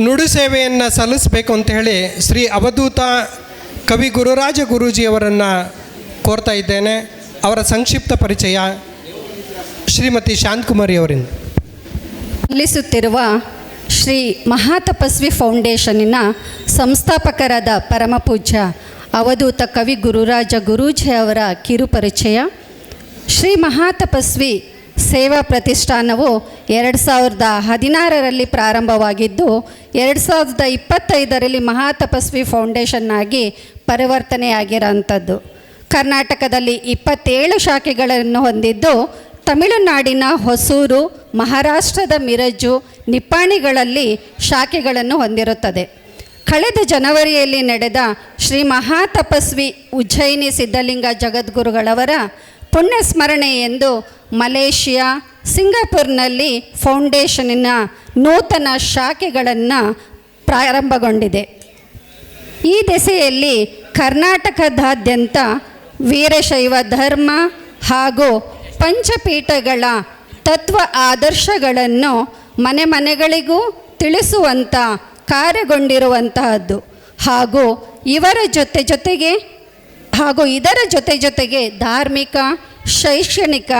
ನುಡಿ ಸೇವೆಯನ್ನು ಸಲ್ಲಿಸಬೇಕು ಅಂತ ಹೇಳಿ ಶ್ರೀ ಅವಧೂತ ಕವಿ ಗುರುರಾಜ ಗುರೂಜಿಯವರನ್ನು ಕೋರ್ತಾ ಇದ್ದೇನೆ. ಅವರ ಸಂಕ್ಷಿಪ್ತ ಪರಿಚಯ ಶ್ರೀಮತಿ ಶಾಂತಕುಮಾರಿ ಅವರಿಂದ. ಸಲ್ಲಿಸುತ್ತಿರುವ ಶ್ರೀ ಮಹಾತಪಸ್ವಿ ಫೌಂಡೇಶನ್ನಿನ ಸಂಸ್ಥಾಪಕರಾದ ಪರಮಪೂಜ್ಯ ಅವಧೂತ ಕವಿ ಗುರುರಾಜ ಗುರೂಜಿ ಅವರ ಕಿರು ಪರಿಚಯ ಶ್ರೀ ಮಹಾತಪಸ್ವಿ ಸೇವಾ ಪ್ರತಿಷ್ಠಾನವು ಎರಡು ಸಾವಿರದ ಹದಿನಾರರಲ್ಲಿ ಪ್ರಾರಂಭವಾಗಿದ್ದು, ಎರಡು ಸಾವಿರದ ಇಪ್ಪತ್ತೈದರಲ್ಲಿ ಮಹಾತಪಸ್ವಿ ಫೌಂಡೇಶನ್ ಆಗಿ ಪರಿವರ್ತನೆಯಾಗಿರೋಂಥದ್ದು ಕರ್ನಾಟಕದಲ್ಲಿ ಇಪ್ಪತ್ತೇಳು ಶಾಖೆಗಳನ್ನು ಹೊಂದಿದ್ದು, ತಮಿಳುನಾಡಿನ ಹೊಸೂರು, ಮಹಾರಾಷ್ಟ್ರದ ಮಿರಜು, ನಿಪ್ಪಾಣಿಗಳಲ್ಲಿ ಶಾಖೆಗಳನ್ನು ಹೊಂದಿರುತ್ತದೆ. ಕಳೆದ ಜನವರಿಯಲ್ಲಿ ನಡೆದ ಶ್ರೀ ಮಹಾತಪಸ್ವಿ ಉಜ್ಜಯಿನಿ ಸಿದ್ಧಲಿಂಗ ಜಗದ್ಗುರುಗಳವರ ಪುಣ್ಯಸ್ಮರಣೆ ಎಂದು ಮಲೇಷಿಯಾ, ಸಿಂಗಾಪುರ್ನಲ್ಲಿ ಫೌಂಡೇಶನಿನ ನೂತನ ಶಾಖೆಗಳನ್ನು ಪ್ರಾರಂಭಗೊಂಡಿದೆ. ಈ ದಿಸೆಯಲ್ಲಿ ಕರ್ನಾಟಕದಾದ್ಯಂತ ವೀರಶೈವ ಧರ್ಮ ಹಾಗೂ ಪಂಚಪೀಠಗಳ ತತ್ವ ಆದರ್ಶಗಳನ್ನು ಮನೆ ಮನೆಗಳಿಗೂ ತಿಳಿಸುವಂಥ ಕಾರ್ಯಗೊಂಡಿರುವಂತಹದ್ದು. ಹಾಗೂ ಇವರ ಜೊತೆ ಜೊತೆಗೆ ಹಾಗೂ ಇದರ ಜೊತೆ ಜೊತೆಗೆ ಧಾರ್ಮಿಕ, ಶೈಕ್ಷಣಿಕ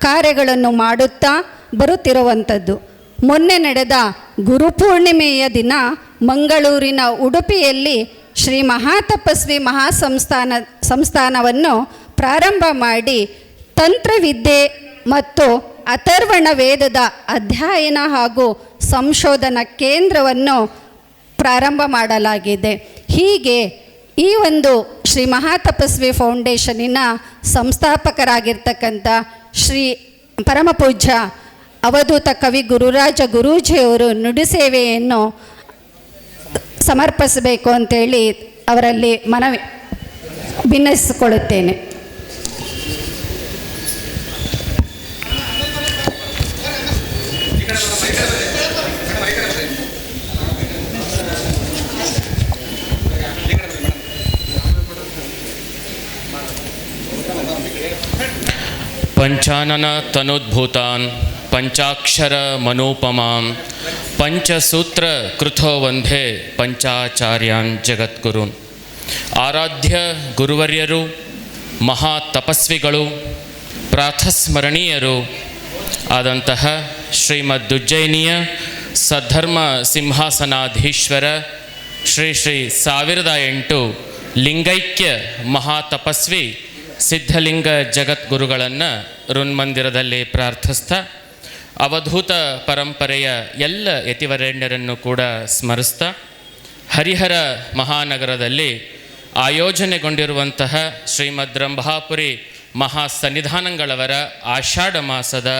ಕಾರ್ಯಗಳನ್ನು ಮಾಡುತ್ತಾ ಬರುತ್ತಿರುವಂಥದ್ದು. ಮೊನ್ನೆ ನಡೆದ ಗುರುಪೂರ್ಣಿಮೆಯ ದಿನ ಮಂಗಳೂರಿನ ಉಡುಪಿಯಲ್ಲಿ ಶ್ರೀ ಮಹಾತಪಸ್ವಿ ಮಹಾಸಂಸ್ಥಾನ, ಸಂಸ್ಥಾನವನ್ನು ಪ್ರಾರಂಭ ಮಾಡಿ ತಂತ್ರವಿದ್ಯೆ ಮತ್ತು ಅಥರ್ವಣ ವೇದದ ಅಧ್ಯಯನ ಹಾಗೂ ಸಂಶೋಧನಾ ಕೇಂದ್ರವನ್ನು ಪ್ರಾರಂಭ ಮಾಡಲಾಗಿದೆ. ಹೀಗೆ ಈ ಒಂದು ಶ್ರೀ ಮಹಾತಪಸ್ವಿ ಫೌಂಡೇಶನಿನ ಸಂಸ್ಥಾಪಕರಾಗಿರ್ತಕ್ಕಂಥ ಶ್ರೀ ಪರಮಪೂಜ್ಯ ಅವಧೂತ ಕವಿ ಗುರುರಾಜ ಗುರೂಜಿಯವರು ನುಡಿ ಸೇವೆಯನ್ನು ಸಮರ್ಪಿಸಬೇಕು ಅಂತೇಳಿ ಅವರಲ್ಲಿ ಮನವಿ ಭಿನ್ನಯಿಸಿಕೊಳ್ಳುತ್ತೇನೆ ಪಂಚಾನನ ತನುದ್ಭೂತಾನ್ ಪಂಚಾಕ್ಷರ ಮನೋಪಮಾಂ, ಪಂಚಸೂತ್ರ ಕೃತೋ ವಂದೇ ಪಂಚಾಚಾರ್ಯಾನ್ ಜಗದ್ಗುರುನ್ ಆರಾಧ್ಯ ಗುರುವರ್ಯರು ಮಹಾ ತಪಸ್ವಿಗಳು ಪ್ರಾಥಸ್ಮರಣೀಯರು ಆದಂತಹ ಶ್ರೀಮದ್ದುಜ್ಜಯಿನಿಯ ಸದ್ಧರ್ಮ ಸಿಂಹಾಸನಾಧೀಶ್ವರ ಶ್ರೀ ಶ್ರೀ ಸಾವಿರದ ಎಂಟು ಲಿಂಗೈಕ್ಯ ಮಹಾತಪಸ್ವಿ ಸಿದ್ಧಲಿಂಗ ಜಗದ್ಗುರುಗಳನ್ನು ಋನ್ಮಂದಿರದಲ್ಲಿ ಪ್ರಾರ್ಥಿಸ್ತಾ ಅವಧೂತ ಪರಂಪರೆಯ ಎಲ್ಲ ಯತಿವರೆಣ್ಯರನ್ನು ಕೂಡ ಸ್ಮರಿಸ್ತಾ ಹರಿಹರ ಮಹಾನಗರದಲ್ಲಿ ಆಯೋಜನೆಗೊಂಡಿರುವಂತಹ ಶ್ರೀಮದ್ ರಂಭಾಪುರಿ ಮಹಾ ಸನ್ನಿಧಾನಗಳವರ ಆಷಾಢ ಮಾಸದ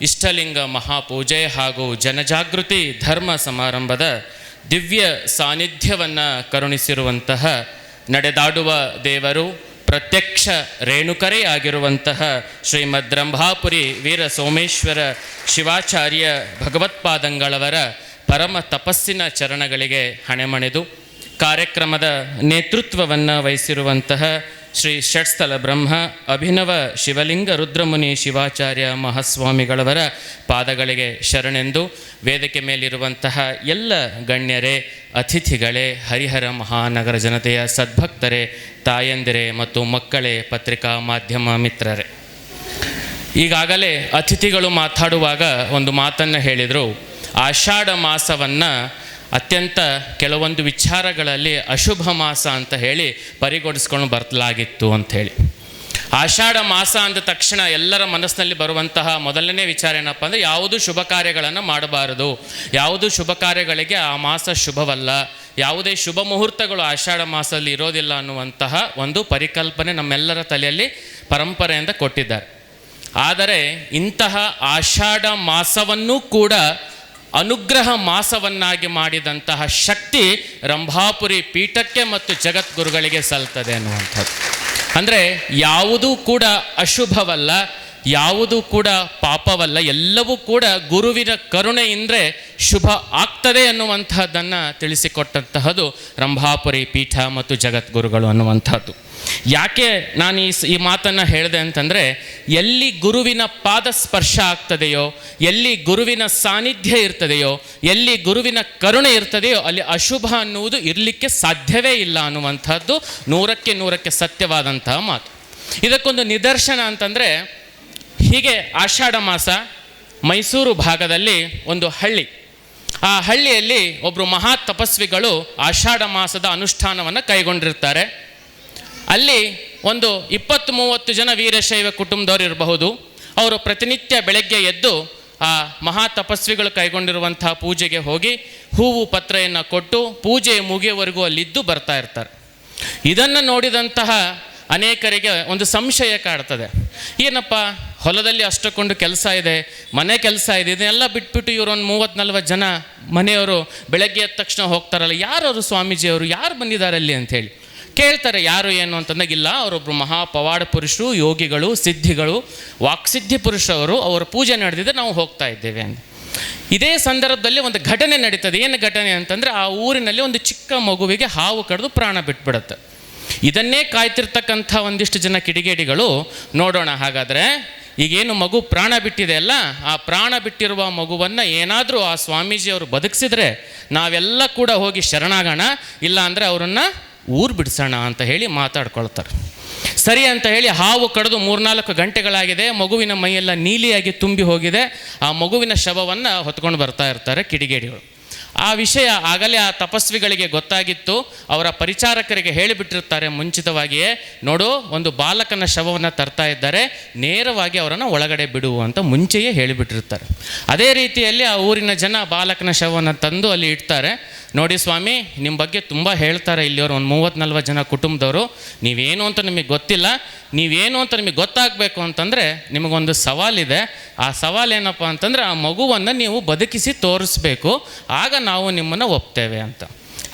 ಇಷ್ಟಲಿಂಗ ಮಹಾಪೂಜೆ ಹಾಗೂ ಜನಜಾಗೃತಿ ಧರ್ಮ ಸಮಾರಂಭದ ದಿವ್ಯ ಸಾನ್ನಿಧ್ಯವನ್ನು ಕರುಣಿಸಿರುವಂತಹ ನಡೆದಾಡುವ ದೇವರು ಪ್ರತ್ಯಕ್ಷ ರೇಣುಕರೇ ಆಗಿರುವಂತಹ ಶ್ರೀಮದ್ ರಂಭಾಪುರಿ ವೀರ ಸೋಮೇಶ್ವರ ಶಿವಾಚಾರ್ಯ ಭಗವತ್ಪಾದಂಗಳವರ ಪರಮ ತಪಸ್ಸಿನ ಚರಣಗಳಿಗೆ ಹಣೆಮಣೆದು ಕಾರ್ಯಕ್ರಮದ ನೇತೃತ್ವವನ್ನು ವಹಿಸಿರುವಂತಹ ಶ್ರೀ ಷಟ್ಸ್ಥಲ ಬ್ರಹ್ಮ ಅಭಿನವ ಶಿವಲಿಂಗ ರುದ್ರಮುನಿ ಶಿವಾಚಾರ್ಯ ಮಹಾಸ್ವಾಮಿಗಳವರ ಪಾದಗಳಿಗೆ ಶರಣೆಂದು ವೇದಿಕೆ ಮೇಲಿರುವಂತಹ ಎಲ್ಲ ಗಣ್ಯರೇ, ಅತಿಥಿಗಳೇ, ಹರಿಹರ ಮಹಾನಗರ ಜನತೆಯ ಸದ್ಭಕ್ತರೇ, ತಾಯಂದಿರೇ ಮತ್ತು ಮಕ್ಕಳೇ, ಪತ್ರಿಕಾ ಮಾಧ್ಯಮ ಮಿತ್ರರೇ. ಈಗಾಗಲೇ ಅತಿಥಿಗಳು ಮಾತಾಡುವಾಗ ಒಂದು ಮಾತನ್ನು ಹೇಳಿದರು. ಆಷಾಢ ಮಾಸವನ್ನು ಅತ್ಯಂತ ಕೆಲವೊಂದು ವಿಚಾರಗಳಲ್ಲಿ ಅಶುಭ ಮಾಸ ಅಂತ ಹೇಳಿ ಪರಿಗಣಿಸ್ಕೊಂಡು ಬರ್ತಲಾಗಿತ್ತು ಅಂಥೇಳಿ ಆಷಾಢ ಮಾಸ ಅಂದ ತಕ್ಷಣ ಎಲ್ಲರ ಮನಸ್ಸಿನಲ್ಲಿ ಬರುವಂತಹ ಮೊದಲನೇ ವಿಚಾರ ಏನಪ್ಪ ಅಂದರೆ ಯಾವುದು ಶುಭ ಕಾರ್ಯಗಳನ್ನು ಮಾಡಬಾರದು. ಯಾವುದು ಶುಭ ಕಾರ್ಯಗಳಿಗೆ ಆ ಮಾಸ ಶುಭವಲ್ಲ. ಯಾವುದೇ ಶುಭ ಮುಹೂರ್ತಗಳು ಆಷಾಢ ಮಾಸದಲ್ಲಿ ಇರೋದಿಲ್ಲ ಅನ್ನುವಂತಹ ಒಂದು ಪರಿಕಲ್ಪನೆ ನಮ್ಮೆಲ್ಲರ ತಲೆಯಲ್ಲಿ ಪರಂಪರೆಯಿಂದ ಕೊಟ್ಟಿದ್ದಾರೆ. ಆದರೆ ಇಂತಹ ಆಷಾಢ ಮಾಸವನ್ನೂ ಕೂಡ ಅನುಗ್ರಹ ಮಾಸವನ್ನಾಗಿ ಮಾಡಿದಂತಹ ಶಕ್ತಿ ರಂಭಾಪುರಿ ಪೀಠಕ್ಕೆ ಮತ್ತು ಜಗದ್ಗುರುಗಳಿಗೆ ಸಲ್ತದೆ ಅನ್ನುವಂಥದ್ದು. ಅಂದರೆ ಯಾವುದೂ ಕೂಡ ಅಶುಭವಲ್ಲ ಯಾವುದೂ ಕೂಡ ಪಾಪವಲ್ಲ, ಎಲ್ಲವೂ ಕೂಡ ಗುರುವಿನ ಕರುಣೆಯಿಂದ್ರೆ ಶುಭ ಆಗ್ತದೆ ಅನ್ನುವಂತಹದ್ದನ್ನು ತಿಳಿಸಿಕೊಟ್ಟಂತಹದ್ದು ರಂಭಾಪುರಿ ಪೀಠ ಮತ್ತು ಜಗದ್ಗುರುಗಳು ಅನ್ನುವಂಥದ್ದು. ಯಾಕೆ ನಾನು ಈ ಈ ಮಾತನ್ನು ಹೇಳಿದೆ ಅಂತಂದರೆ, ಎಲ್ಲಿ ಗುರುವಿನ ಪಾದ ಸ್ಪರ್ಶ ಆಗ್ತದೆಯೋ, ಎಲ್ಲಿ ಗುರುವಿನ ಸಾನ್ನಿಧ್ಯ ಇರ್ತದೆಯೋ, ಎಲ್ಲಿ ಗುರುವಿನ ಕರುಣೆ ಇರ್ತದೆಯೋ, ಅಲ್ಲಿ ಅಶುಭ ಅನ್ನುವುದು ಇರಲಿಕ್ಕೆ ಸಾಧ್ಯವೇ ಇಲ್ಲ ಅನ್ನುವಂಥದ್ದು ನೂರಕ್ಕೆ ನೂರಕ್ಕೆ ಸತ್ಯವಾದಂತಹ ಮಾತು. ಇದಕ್ಕೊಂದು ನಿದರ್ಶನ ಅಂತಂದರೆ ಹೀಗೆ ಆಷಾಢ ಮಾಸ ಮೈಸೂರು ಭಾಗದಲ್ಲಿ ಒಂದು ಹಳ್ಳಿ. ಆ ಹಳ್ಳಿಯಲ್ಲಿ ಒಬ್ಬರು ಮಹಾ ತಪಸ್ವಿಗಳು ಆಷಾಢ ಮಾಸದ ಅನುಷ್ಠಾನವನ್ನು ಕೈಗೊಂಡಿರ್ತಾರೆ. ಅಲ್ಲಿ ಒಂದು ಇಪ್ಪತ್ತು ಮೂವತ್ತು ಜನ ವೀರಶೈವ ಕುಟುಂಬದವರು ಇರಬಹುದು. ಅವರು ಪ್ರತಿನಿತ್ಯ ಬೆಳಗ್ಗೆ ಎದ್ದು ಆ ಮಹಾ ತಪಸ್ವಿಗಳು ಕೈಗೊಂಡಿರುವಂತಹ ಪೂಜೆಗೆ ಹೋಗಿ ಹೂವು ಪತ್ರೆಯನ್ನು ಕೊಟ್ಟು ಪೂಜೆ ಮುಗಿಯುವವರೆಗೂ ಅಲ್ಲಿದ್ದು ಬರ್ತಾ ಇರ್ತಾರೆ. ಇದನ್ನು ನೋಡಿದಂತಹ ಅನೇಕರಿಗೆ ಒಂದು ಸಂಶಯ ಕಾಡ್ತದೆ. ಏನಪ್ಪ? ಹೊಲದಲ್ಲಿ ಅಷ್ಟಕ್ಕೊಂದು ಕೆಲಸ ಇದೆ, ಮನೆ ಕೆಲಸ ಇದೆ, ಇದನ್ನೆಲ್ಲ ಬಿಟ್ಬಿಟ್ಟು ಇವರು ಒಂದು ಮೂವತ್ತು ನಲ್ವತ್ತು ಜನ ಮನೆಯವರು ಬೆಳಗ್ಗೆ ಎದ್ದ ತಕ್ಷಣ ಹೋಗ್ತಾರಲ್ಲ, ಯಾರವರು ಸ್ವಾಮೀಜಿಯವರು, ಯಾರು ಬಂದಿದ್ದಾರೆ ಅಲ್ಲಿ ಅಂಥೇಳಿ ಕೇಳ್ತಾರೆ, ಯಾರು ಏನು ಅಂತಂದಾಗಿಲ್ಲ ಅವರೊಬ್ಬರು ಮಹಾಪವಾಡ ಪುರುಷರು, ಯೋಗಿಗಳು, ಸಿದ್ಧಿಗಳು, ವಾಕ್ಸಿದ್ಧಿ ಪುರುಷರು, ಅವರ ಪೂಜೆ ನಡೆದಿದೆ, ನಾವು ಹೋಗ್ತಾ ಇದ್ದೇವೆ ಅಂತ. ಇದೇ ಸಂದರ್ಭದಲ್ಲಿ ಒಂದು ಘಟನೆ ನಡೀತದೆ. ಏನು ಘಟನೆ ಅಂತಂದರೆ, ಆ ಊರಿನಲ್ಲಿ ಒಂದು ಚಿಕ್ಕ ಮಗುವಿಗೆ ಹಾವು ಕಡಿದು ಪ್ರಾಣ ಬಿಟ್ಬಿಡುತ್ತೆ. ಇದನ್ನೇ ಕಾಯ್ತಿರ್ತಕ್ಕಂಥ ಒಂದಿಷ್ಟು ಜನ ಕಿಡಿಗೇಡಿಗಳು, ನೋಡೋಣ ಹಾಗಾದರೆ ಈಗೇನು ಮಗು ಪ್ರಾಣ ಬಿಟ್ಟಿದೆ ಅಲ್ಲ? ಆ ಪ್ರಾಣ ಬಿಟ್ಟಿರುವ ಮಗುವನ್ನು ಏನಾದರೂ ಆ ಸ್ವಾಮೀಜಿಯವರು ಬದುಕಿಸಿದ್ರೆ ನಾವೆಲ್ಲ ಕೂಡ ಹೋಗಿ ಶರಣಾಗೋಣ ಇಲ್ಲ ಅಂದರೆ ಅವರನ್ನು ಊರು ಬಿಡಿಸೋಣ ಅಂತ ಹೇಳಿ ಮಾತಾಡ್ಕೊಳ್ತಾರೆ. ಸರಿ ಅಂತ ಹೇಳಿ ಹಾವು ಕಡಿದು ಮೂರ್ನಾಲ್ಕು ಗಂಟೆಗಳಾಗಿದೆ, ಮಗುವಿನ ಮೈಯೆಲ್ಲ ನೀಲಿಯಾಗಿ ತುಂಬಿ ಹೋಗಿದೆ. ಆ ಮಗುವಿನ ಶವವನ್ನು ಹೊತ್ಕೊಂಡು ಬರ್ತಾ ಇರ್ತಾರೆ ಕಿಡಿಗೇಡಿಗಳು. ಆ ವಿಷಯ ಆಗಲೇ ಆ ತಪಸ್ವಿಗಳಿಗೆ ಗೊತ್ತಾಗಿತ್ತು. ಅವರ ಪರಿಚಾರಕರಿಗೆ ಹೇಳಿಬಿಟ್ಟಿರ್ತಾರೆ ಮುಂಚಿತವಾಗಿಯೇ, ನೋಡು, ಒಂದು ಬಾಲಕನ ಶವವನ್ನು ತರ್ತಾ ಇದ್ದಾರೆ, ನೇರವಾಗಿ ಅವರನ್ನು ಒಳಗಡೆ ಬಿಡುವು ಅಂತ ಮುಂಚೆಯೇ ಹೇಳಿಬಿಟ್ಟಿರ್ತಾರೆ ಅದೇ ರೀತಿಯಲ್ಲಿ ಆ ಊರಿನ ಜನ ಬಾಲಕನ ಶವವನ್ನು ತಂದು ಅಲ್ಲಿ ಇಡ್ತಾರೆ. ನೋಡಿ ಸ್ವಾಮಿ ನಿಮ್ಮ ಬಗ್ಗೆ ತುಂಬ ಹೇಳ್ತಾರೆ ಇಲ್ಲಿಯವರು, ಒಂದು ಮೂವತ್ತು ನಲ್ವತ್ತು ಜನ ಕುಟುಂಬದವರು. ನೀವೇನು ಅಂತ ನಿಮಗೆ ಗೊತ್ತಿಲ್ಲ. ನೀವೇನು ಅಂತ ನಿಮಗೆ ಗೊತ್ತಾಗಬೇಕು ಅಂತಂದರೆ ನಿಮಗೊಂದು ಸವಾಲಿದೆ. ಆ ಸವಾಲು ಏನಪ್ಪ ಅಂತಂದರೆ, ಆ ಮಗುವನ್ನು ನೀವು ಬದುಕಿಸಿ ತೋರಿಸ್ಬೇಕು. ಆಗ ನಾವು ನಿಮ್ಮನ್ನು ಒಪ್ತೇವೆ ಅಂತ.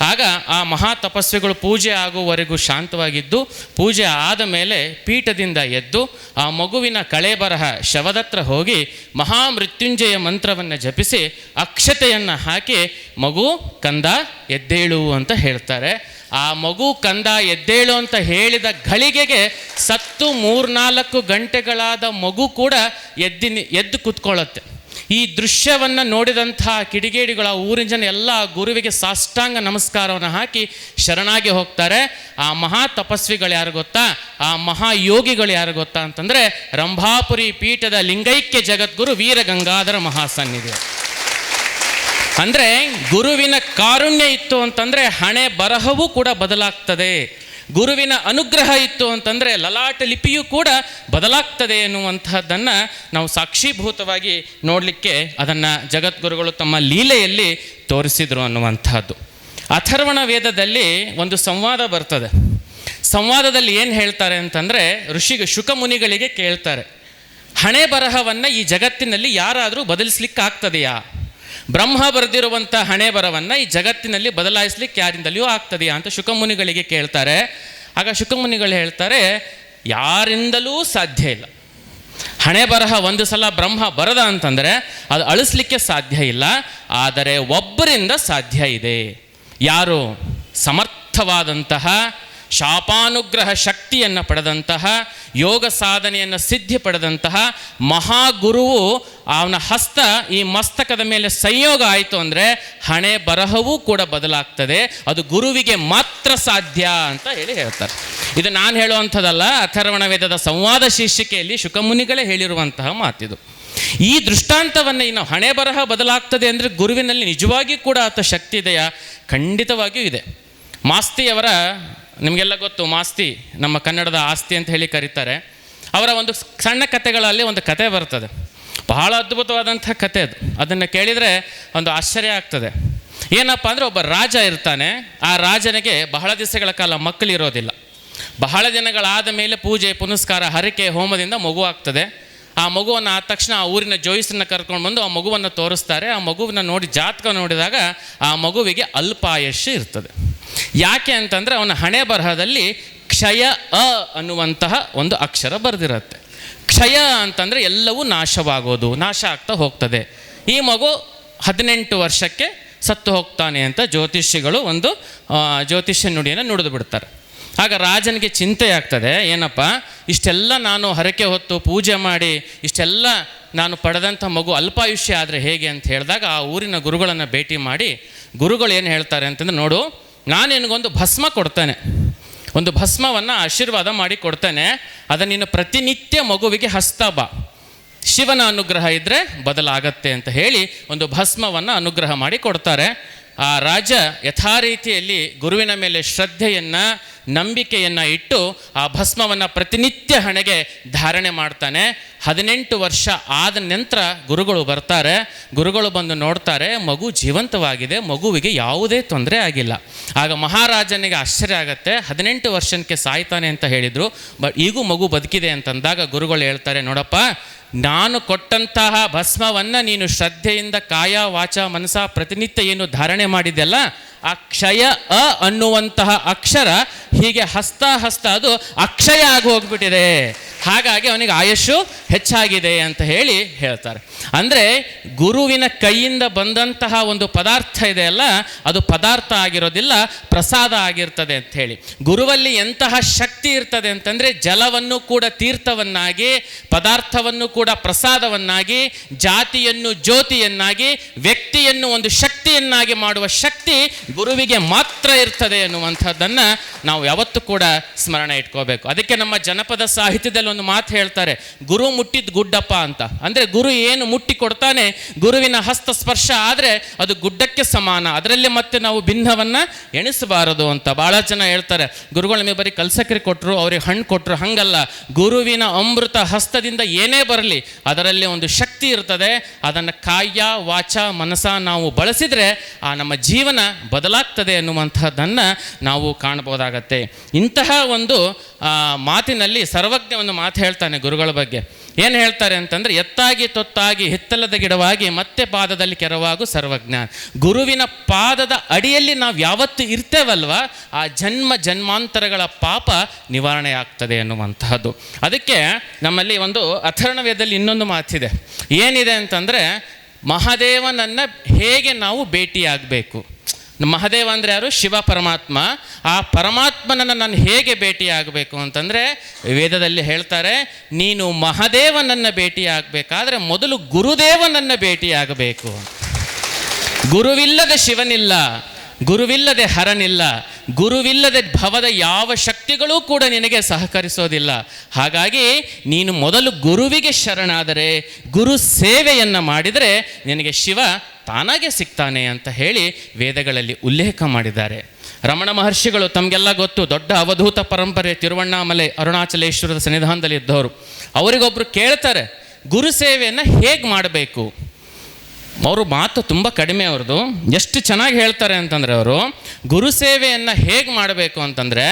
ಆಗ ಆ ಮಹಾ ತಪಸ್ವಿಗಳು ಪೂಜೆ ಆಗುವವರೆಗೂ ಶಾಂತವಾಗಿದ್ದು, ಪೂಜೆ ಆದ ಮೇಲೆ ಪೀಠದಿಂದ ಎದ್ದು ಆ ಮಗುವಿನ ಕಳೆ ಬರಹ ಶವದತ್ರ ಹೋಗಿ ಮಹಾಮೃತ್ಯುಂಜಯ ಮಂತ್ರವನ್ನು ಜಪಿಸಿ ಅಕ್ಷತೆಯನ್ನು ಹಾಕಿ ಮಗು ಕಂದ ಎದ್ದೇಳು ಅಂತ ಹೇಳ್ತಾರೆ. ಆ ಮಗು ಕಂದ ಎದ್ದೇಳು ಅಂತ ಹೇಳಿದ ಘಳಿಗೆಗೆ ಸತ್ತು ಮೂರ್ನಾಲ್ಕು ಗಂಟೆಗಳಾದ ಮಗು ಕೂಡ ಎದ್ದಿನಿ ಎದ್ದು ಕೂತ್ಕೊಳ್ಳುತ್ತೆ ಈ ದೃಶ್ಯವನ್ನು ನೋಡಿದಂತಹ ಕಿಡಿಗೇಡಿಗಳ ಆ ಊರಿನ ಜನ ಎಲ್ಲ ಗುರುವಿಗೆ ಸಾಷ್ಟಾಂಗ ನಮಸ್ಕಾರವನ್ನು ಹಾಕಿ ಶರಣಾಗಿ ಹೋಗ್ತಾರೆ. ಆ ಮಹಾ ತಪಸ್ವಿಗಳು ಯಾರು ಗೊತ್ತಾ? ಆ ಮಹಾ ಯೋಗಿಗಳು ಯಾರು ಗೊತ್ತಾ ಅಂತಂದರೆ ರಂಭಾಪುರಿ ಪೀಠದ ಲಿಂಗೈಕ್ಯ ಜಗದ್ಗುರು ವೀರಗಂಗಾಧರ ಮಹಾಸನ್ನಿಧಿ. ಅಂದರೆ ಗುರುವಿನ ಕಾರುಣ್ಯ ಇತ್ತು ಅಂತಂದರೆ ಹಣೆ ಬರಹವೂ ಕೂಡ ಬದಲಾಗ್ತದೆ. ಗುರುವಿನ ಅನುಗ್ರಹ ಇತ್ತು ಅಂತಂದರೆ ಲಲಾಟ ಲಿಪಿಯೂ ಕೂಡ ಬದಲಾಗ್ತದೆ ಎನ್ನುವಂತಹದ್ದನ್ನು ನಾವು ಸಾಕ್ಷೀಭೂತವಾಗಿ ನೋಡಲಿಕ್ಕೆ ಅದನ್ನು ಜಗದ್ಗುರುಗಳು ತಮ್ಮ ಲೀಲೆಯಲ್ಲಿ ತೋರಿಸಿದರು ಅನ್ನುವಂಥದ್ದು ಅಥರ್ವಣ ವೇದದಲ್ಲಿ ಒಂದು ಸಂವಾದ ಬರ್ತದೆ. ಸಂವಾದದಲ್ಲಿ ಏನು ಹೇಳ್ತಾರೆ ಅಂತಂದರೆ ಋಷಿಗೆ ಶುಕಮುನಿಗಳಿಗೆ ಕೇಳ್ತಾರೆ. ಹಣೆ ಬರಹವನ್ನು ಈ ಜಗತ್ತಿನಲ್ಲಿ ಯಾರಾದರೂ ಬದಲಿಸ್ಲಿಕ್ಕೆ ಆಗ್ತದೆಯಾ ಬ್ರಹ್ಮ ಬರೆದಿರುವಂಥ ಹಣೆ ಬರವನ್ನು ಈ ಜಗತ್ತಿನಲ್ಲಿ ಬದಲಾಯಿಸ್ಲಿಕ್ಕೆ ಯಾರಿಂದಲೂ ಆಗ್ತದೆಯಾ ಅಂತ ಶುಕಮುನಿಗಳಿಗೆ ಕೇಳ್ತಾರೆ. ಆಗ ಶುಕಮುನಿಗಳು ಹೇಳ್ತಾರೆ, ಯಾರಿಂದಲೂ ಸಾಧ್ಯ ಇಲ್ಲ. ಹಣೆ ಬರಹ ಒಂದು ಸಲ ಬ್ರಹ್ಮ ಬರದ ಅಂತಂದರೆ ಅದು ಅಳಿಸ್ಲಿಕ್ಕೆ ಸಾಧ್ಯ ಇಲ್ಲ, ಆದರೆ ಒಬ್ಬರಿಂದ ಸಾಧ್ಯ ಇದೆ. ಯಾರು ಸಮರ್ಥವಾದಂತಹ ಶಾಪಾನುಗ್ರಹ ಶಕ್ತಿಯನ್ನು ಪಡೆದಂತಹ, ಯೋಗ ಸಾಧನೆಯನ್ನು ಸಿದ್ಧಿ ಪಡೆದಂತಹ ಮಹಾಗುರುವು ಅವನ ಹಸ್ತ ಈ ಮಸ್ತಕದ ಮೇಲೆ ಸಂಯೋಗ ಆಯಿತು ಅಂದರೆ ಹಣೆ ಬರಹವೂ ಕೂಡ ಬದಲಾಗ್ತದೆ. ಅದು ಗುರುವಿಗೆ ಮಾತ್ರ ಸಾಧ್ಯ ಅಂತ ಹೇಳಿ ಹೇಳ್ತಾರೆ. ಇದು ನಾನು ಹೇಳುವಂಥದ್ದಲ್ಲ, ಅಥರ್ವಣ ವೇದದ ಸಂವಾದ ಶೀರ್ಷಿಕೆಯಲ್ಲಿ ಶುಕಮುನಿಗಳೇ ಹೇಳಿರುವಂತಹ ಮಾತಿದು. ಈ ದೃಷ್ಟಾಂತವನ್ನು ಇನ್ನು ಹಣೆ ಬರಹ ಬದಲಾಗ್ತದೆ ಅಂದರೆ ಗುರುವಿನಲ್ಲಿ ನಿಜವಾಗಿ ಕೂಡ ಆತ ಶಕ್ತಿ ಇದೆಯಾ? ಖಂಡಿತವಾಗಿಯೂ ಇದೆ. ಮಾಸ್ತಿಯವರ ನಿಮಗೆಲ್ಲ ಗೊತ್ತು, ಮಾಸ್ತಿ, ನಮ್ಮ ಕನ್ನಡದ ಆಸ್ತಿ ಅಂತ ಹೇಳಿ ಕರೀತಾರೆ. ಅವರ ಒಂದು ಸಣ್ಣ ಕಥೆಗಳಲ್ಲಿ ಒಂದು ಕತೆ ಬರ್ತದೆ. ಬಹಳ ಅದ್ಭುತವಾದಂಥ ಕತೆ ಅದು. ಅದನ್ನು ಕೇಳಿದರೆ ಒಂದು ಆಶ್ಚರ್ಯ ಆಗ್ತದೆ. ಏನಪ್ಪ ಅಂದರೆ ಒಬ್ಬ ರಾಜ ಇರ್ತಾನೆ. ಆ ರಾಜನಿಗೆ ಬಹಳ ದಿವಸಗಳ ಕಾಲ ಮಕ್ಕಳಿರೋದಿಲ್ಲ. ಬಹಳ ದಿನಗಳಾದ ಮೇಲೆ ಪೂಜೆ, ಪುನಸ್ಕಾರ, ಹರಕೆ, ಹೋಮದಿಂದ ಮಗು ಆಗ್ತದೆ. ಆ ಮಗುವನ್ನು ಆದ ತಕ್ಷಣ ಆ ಊರಿನ ಜೋಯಿಸನ್ನು ಕರ್ಕೊಂಡು ಬಂದು ಆ ಮಗುವನ್ನು ತೋರಿಸ್ತಾರೆ. ಆ ಮಗುವನ್ನು ನೋಡಿ ಜಾತಕ ನೋಡಿದಾಗ ಆ ಮಗುವಿಗೆ ಅಲ್ಪಾಯಶ್ ಇರ್ತದೆ. ಯಾಕೆ ಅಂತಂದರೆ ಅವನ ಹಣೆ ಬರಹದಲ್ಲಿ ಕ್ಷಯ ಅ ಅನ್ನುವಂತಹ ಒಂದು ಅಕ್ಷರ ಬರೆದಿರುತ್ತೆ. ಕ್ಷಯ ಅಂತಂದರೆ ಎಲ್ಲವೂ ನಾಶವಾಗೋದು ನಾಶ ಆಗ್ತಾ ಹೋಗ್ತದೆ. ಈ ಮಗು ಹದಿನೆಂಟು ವರ್ಷಕ್ಕೆ ಸತ್ತು ಹೋಗ್ತಾನೆ ಅಂತ ಜ್ಯೋತಿಷಿಗಳು ಒಂದು ಆ, ಜ್ಯೋತಿಷ್ಯ ನುಡಿಯನ್ನು ನುಡಿದು ಬಿಡ್ತಾರೆ. ಆಗ ರಾಜನಿಗೆ ಚಿಂತೆ ಆಗ್ತದೆ ಏನಪ್ಪ ಇಷ್ಟೆಲ್ಲ ನಾನು ಹರಕೆ ಹೊತ್ತು ಪೂಜೆ ಮಾಡಿ, ಇಷ್ಟೆಲ್ಲ ನಾನು ಪಡೆದಂಥ ಮಗು ಅಲ್ಪಾಯುಷ್ಯ ಆದರೆ ಹೇಗೆ ಅಂತ ಹೇಳಿದಾಗ ಆ ಊರಿನ ಗುರುಗಳನ್ನು ಭೇಟಿ ಮಾಡಿ, ಗುರುಗಳು ಏನು ಹೇಳ್ತಾರೆ ಅಂತಂದ್ರೆ, ನೋಡು, ನಾನು ನಿನಗೊಂದು ಭಸ್ಮ ಕೊಡ್ತೇನೆ. ಒಂದು ಭಸ್ಮವನ್ನು ಆಶೀರ್ವಾದ ಮಾಡಿ ಕೊಡ್ತೇನೆ. ಅದನ್ನು ನೀನು ಪ್ರತಿನಿತ್ಯ ಮಗುವಿಗೆ ಹಸ್ತಾ ಬಾ. ಶಿವನ ಅನುಗ್ರಹ ಇದ್ದರೆ ಬದಲಾಗತ್ತೆ ಅಂತ ಹೇಳಿ ಒಂದು ಭಸ್ಮವನ್ನು ಅನುಗ್ರಹ ಮಾಡಿ ಕೊಡ್ತಾರೆ. ಆ ರಾಜ ಯಥಾರೀತಿಯಲ್ಲಿ ಗುರುವಿನ ಮೇಲೆ ಶ್ರದ್ಧೆಯನ್ನು, ನಂಬಿಕೆಯನ್ನು ಇಟ್ಟು ಆ ಭಸ್ಮವನ್ನು ಪ್ರತಿನಿತ್ಯ ಹಣೆಗೆ ಧಾರಣೆ ಮಾಡ್ತಾನೆ. ಹದಿನೆಂಟು ವರ್ಷ ಆದ ನಂತರ ಗುರುಗಳು ಬರ್ತಾರೆ. ಗುರುಗಳು ಬಂದು ನೋಡ್ತಾರೆ, ಮಗು ಜೀವಂತವಾಗಿದೆ, ಮಗುವಿಗೆ ಯಾವುದೇ ತೊಂದರೆ ಆಗಿಲ್ಲ. ಆಗ ಮಹಾರಾಜನಿಗೆ ಆಶ್ಚರ್ಯ ಆಗುತ್ತೆ, ಹದಿನೆಂಟು ವರ್ಷಕ್ಕೆ ಸಾಯ್ತಾನೆ ಅಂತ ಹೇಳಿದರು ಬಟ್ ಈಗೂ ಮಗು ಬದುಕಿದೆ ಅಂತಂದಾಗ ಗುರುಗಳು ಹೇಳ್ತಾರೆ, ನೋಡಪ್ಪ ನಾನು ಕೊಟ್ಟಂತಹ ಭಸ್ಮವನ್ನು ನೀನು ಶ್ರದ್ಧೆಯಿಂದ ಕಾಯ ವಾಚ ಮನಸ ಪ್ರತಿನಿತ್ಯ ಏನು ಧಾರಣೆ ಮಾಡಿದೆಯಲ್ಲ ಆ ಕ್ಷಯ ಅ ಅನ್ನುವಂತಹ ಅಕ್ಷರ ಹೀಗೆ ಹಸ್ತ ಹಸ್ತ ಅದು ಅಕ್ಷಯ ಆಗಿ ಹೋಗ್ಬಿಟ್ಟಿದೆ. ಹಾಗಾಗಿ ಅವನಿಗೆ ಆಯಸ್ಸು ಹೆಚ್ಚಾಗಿದೆ ಅಂತ ಹೇಳಿ ಹೇಳ್ತಾರೆ. ಅಂದರೆ ಗುರುವಿನ ಕೈಯಿಂದ ಬಂದಂತಹ ಒಂದು ಪದಾರ್ಥ ಇದೆಯಲ್ಲ ಅದು ಪದಾರ್ಥ ಆಗಿರೋದಿಲ್ಲ, ಪ್ರಸಾದ ಆಗಿರ್ತದೆ ಅಂತ ಹೇಳಿ. ಗುರುವಲ್ಲಿ ಎಂತಹ ಶಕ್ತಿ ಇರ್ತದೆ ಅಂತಂದರೆ ಜಲವನ್ನು ಕೂಡ ತೀರ್ಥವನ್ನಾಗಿ, ಪದಾರ್ಥವನ್ನು ಕೂಡ ಪ್ರಸಾದವನ್ನಾಗಿ, ಜಾತಿಯನ್ನು ಜ್ಯೋತಿಯನ್ನಾಗಿ, ವ್ಯಕ್ತಿಯನ್ನು ಒಂದು ಶಕ್ತಿಯನ್ನಾಗಿ ಮಾಡುವ ಶಕ್ತಿ ಗುರುವಿಗೆ ಮಾತ್ರ ಇರ್ತದೆ ಎನ್ನುವಂಥದ್ದನ್ನು ನಾವು ಯಾವತ್ತೂ ಕೂಡ ಸ್ಮರಣೆ ಇಟ್ಕೋಬೇಕು. ಅದಕ್ಕೆ ನಮ್ಮ ಜನಪದ ಸಾಹಿತ್ಯದಲ್ಲಿ ಒಂದು ಮಾತು ಹೇಳ್ತಾರೆ, ಗುರು ಮುಟ್ಟಿದ ಗುಡ್ಡಪ್ಪ ಅಂತ. ಅಂದರೆ ಗುರು ಏನು ಮುಟ್ಟಿ ಕೊಡ್ತಾನೆ, ಗುರುವಿನ ಹಸ್ತ ಸ್ಪರ್ಶ ಆದರೆ ಅದು ಗುಡ್ಡಕ್ಕೆ ಸಮಾನ. ಅದರಲ್ಲಿ ಮತ್ತೆ ನಾವು ಭಿನ್ನವನ್ನು ಎಣಿಸಬಾರದು ಅಂತ ಭಾಳ ಜನ ಹೇಳ್ತಾರೆ. ಗುರುಗಳು ನಿಮಗೆ ಬರೀ ಕಲ್ಸಕ್ರೆ ಕೊಟ್ಟರು ಅವ್ರಿಗೆ ಹಣ್ಣು ಕೊಟ್ಟರು ಹಂಗಲ್ಲ. ಗುರುವಿನ ಅಮೃತ ಹಸ್ತದಿಂದ ಏನೇ ಬರಲಿ, ಅದರಲ್ಲಿ ಒಂದು ಶಕ್ತಿ ಇರ್ತದೆ. ಅದನ್ನು ಕಾಯ, ವಾಚ ಮನಸ ನಾವು ಬಳಸಿದರೆ ಆ ನಮ್ಮ ಜೀವನ ಬದಲಾಗ್ತದೆ ಅನ್ನುವಂಥದ್ದನ್ನು ನಾವು ಕಾಣ್ಬೋದಾಗತ್ತೆ ಇಂತಹ ಒಂದು ಮಾತಿನಲ್ಲಿ ಸರ್ವಜ್ಞ ಒಂದು ಮಾತು ಹೇಳ್ತಾನೆ ಗುರುಗಳ ಬಗ್ಗೆ. ಏನು ಹೇಳ್ತಾರೆ ಅಂತಂದರೆ, ಎತ್ತಾಗಿ ತೊತ್ತಾಗಿ ಹಿತ್ತಲದ ಗಿಡವಾಗಿ ಮತ್ತೆ ಪಾದದಲ್ಲಿ ಕೆರವಾಗು ಸರ್ವಜ್ಞ. ಗುರುವಿನ ಪಾದದ ಅಡಿಯಲ್ಲಿ ನಾವು ಯಾವತ್ತು ಇರ್ತೇವಲ್ವ, ಆ ಜನ್ಮ ಜನ್ಮಾಂತರಗಳ ಪಾಪ ನಿವಾರಣೆ ಆಗ್ತದೆ ಅನ್ನುವಂತಹದ್ದು. ಅದಕ್ಕೆ ನಮ್ಮಲ್ಲಿ ಒಂದು ಅಥರ್ಣ ವೇದದಲ್ಲಿ ಇನ್ನೊಂದು ಮಾತಿದೆ. ಏನಿದೆ ಅಂತಂದರೆ, ಮಹಾದೇವನನ್ನು ಹೇಗೆ ನಾವು ಭೇಟಿಯಾಗಬೇಕು? ಮಹಾದೇವ ಅಂದರೆ ಯಾರು? ಶಿವ ಪರಮಾತ್ಮ. ಆ ಪರಮಾತ್ಮನನ್ನು ನಾನು ಹೇಗೆ ಭೇಟಿಯಾಗಬೇಕು ಅಂತಂದರೆ ವೇದದಲ್ಲಿ ಹೇಳ್ತಾರೆ, ನೀನು ಮಹದೇವನನ್ನು ಭೇಟಿಯಾಗಬೇಕಾದ್ರೆ ಮೊದಲು ಗುರುದೇವನನ್ನು ಭೇಟಿಯಾಗಬೇಕು. ಗುರುವಿಲ್ಲದೆ ಶಿವನಿಲ್ಲ, ಗುರುವಿಲ್ಲದೆ ಹರನಿಲ್ಲ, ಗುರುವಿಲ್ಲದೆ ಭವದ ಯಾವ ಶಕ್ತಿಗಳೂ ಕೂಡ ನಿನಗೆ ಸಹಕರಿಸೋದಿಲ್ಲ. ಹಾಗಾಗಿ ನೀನು ಮೊದಲು ಗುರುವಿಗೆ ಶರಣಾದರೆ, ಗುರು ಸೇವೆಯನ್ನು ಮಾಡಿದರೆ ನಿನಗೆ ಶಿವ ತಾನಾಗೆ ಸಿಗ್ತಾನೆ ಅಂತ ಹೇಳಿ ವೇದಗಳಲ್ಲಿ ಉಲ್ಲೇಖ ಮಾಡಿದ್ದಾರೆ. ರಮಣ ಮಹರ್ಷಿಗಳು ತಮಗೆಲ್ಲ ಗೊತ್ತು, ದೊಡ್ಡ ಅವಧೂತ ಪರಂಪರೆ ತಿರುವಣ್ಣಾಮಲೆ, ಅರುಣಾಚಲೇಶ್ವರದ ಸನ್ನಿಧಾನದಲ್ಲಿ ಇದ್ದವರು ಅವರಿಗೊಬ್ಬರು ಕೇಳ್ತಾರೆ, ಗುರು ಸೇವೆಯನ್ನು ಹೇಗೆ ಮಾಡಬೇಕು? ಅವರು ಮಾತು ತುಂಬ ಕಡಿಮೆ ಅವ್ರದ್ದು. ಎಷ್ಟು ಚೆನ್ನಾಗಿ ಹೇಳ್ತಾರೆ ಅಂತಂದರೆ ಅವರು, ಗುರು ಸೇವೆಯನ್ನು ಹೇಗೆ ಮಾಡಬೇಕು ಅಂತಂದರೆ,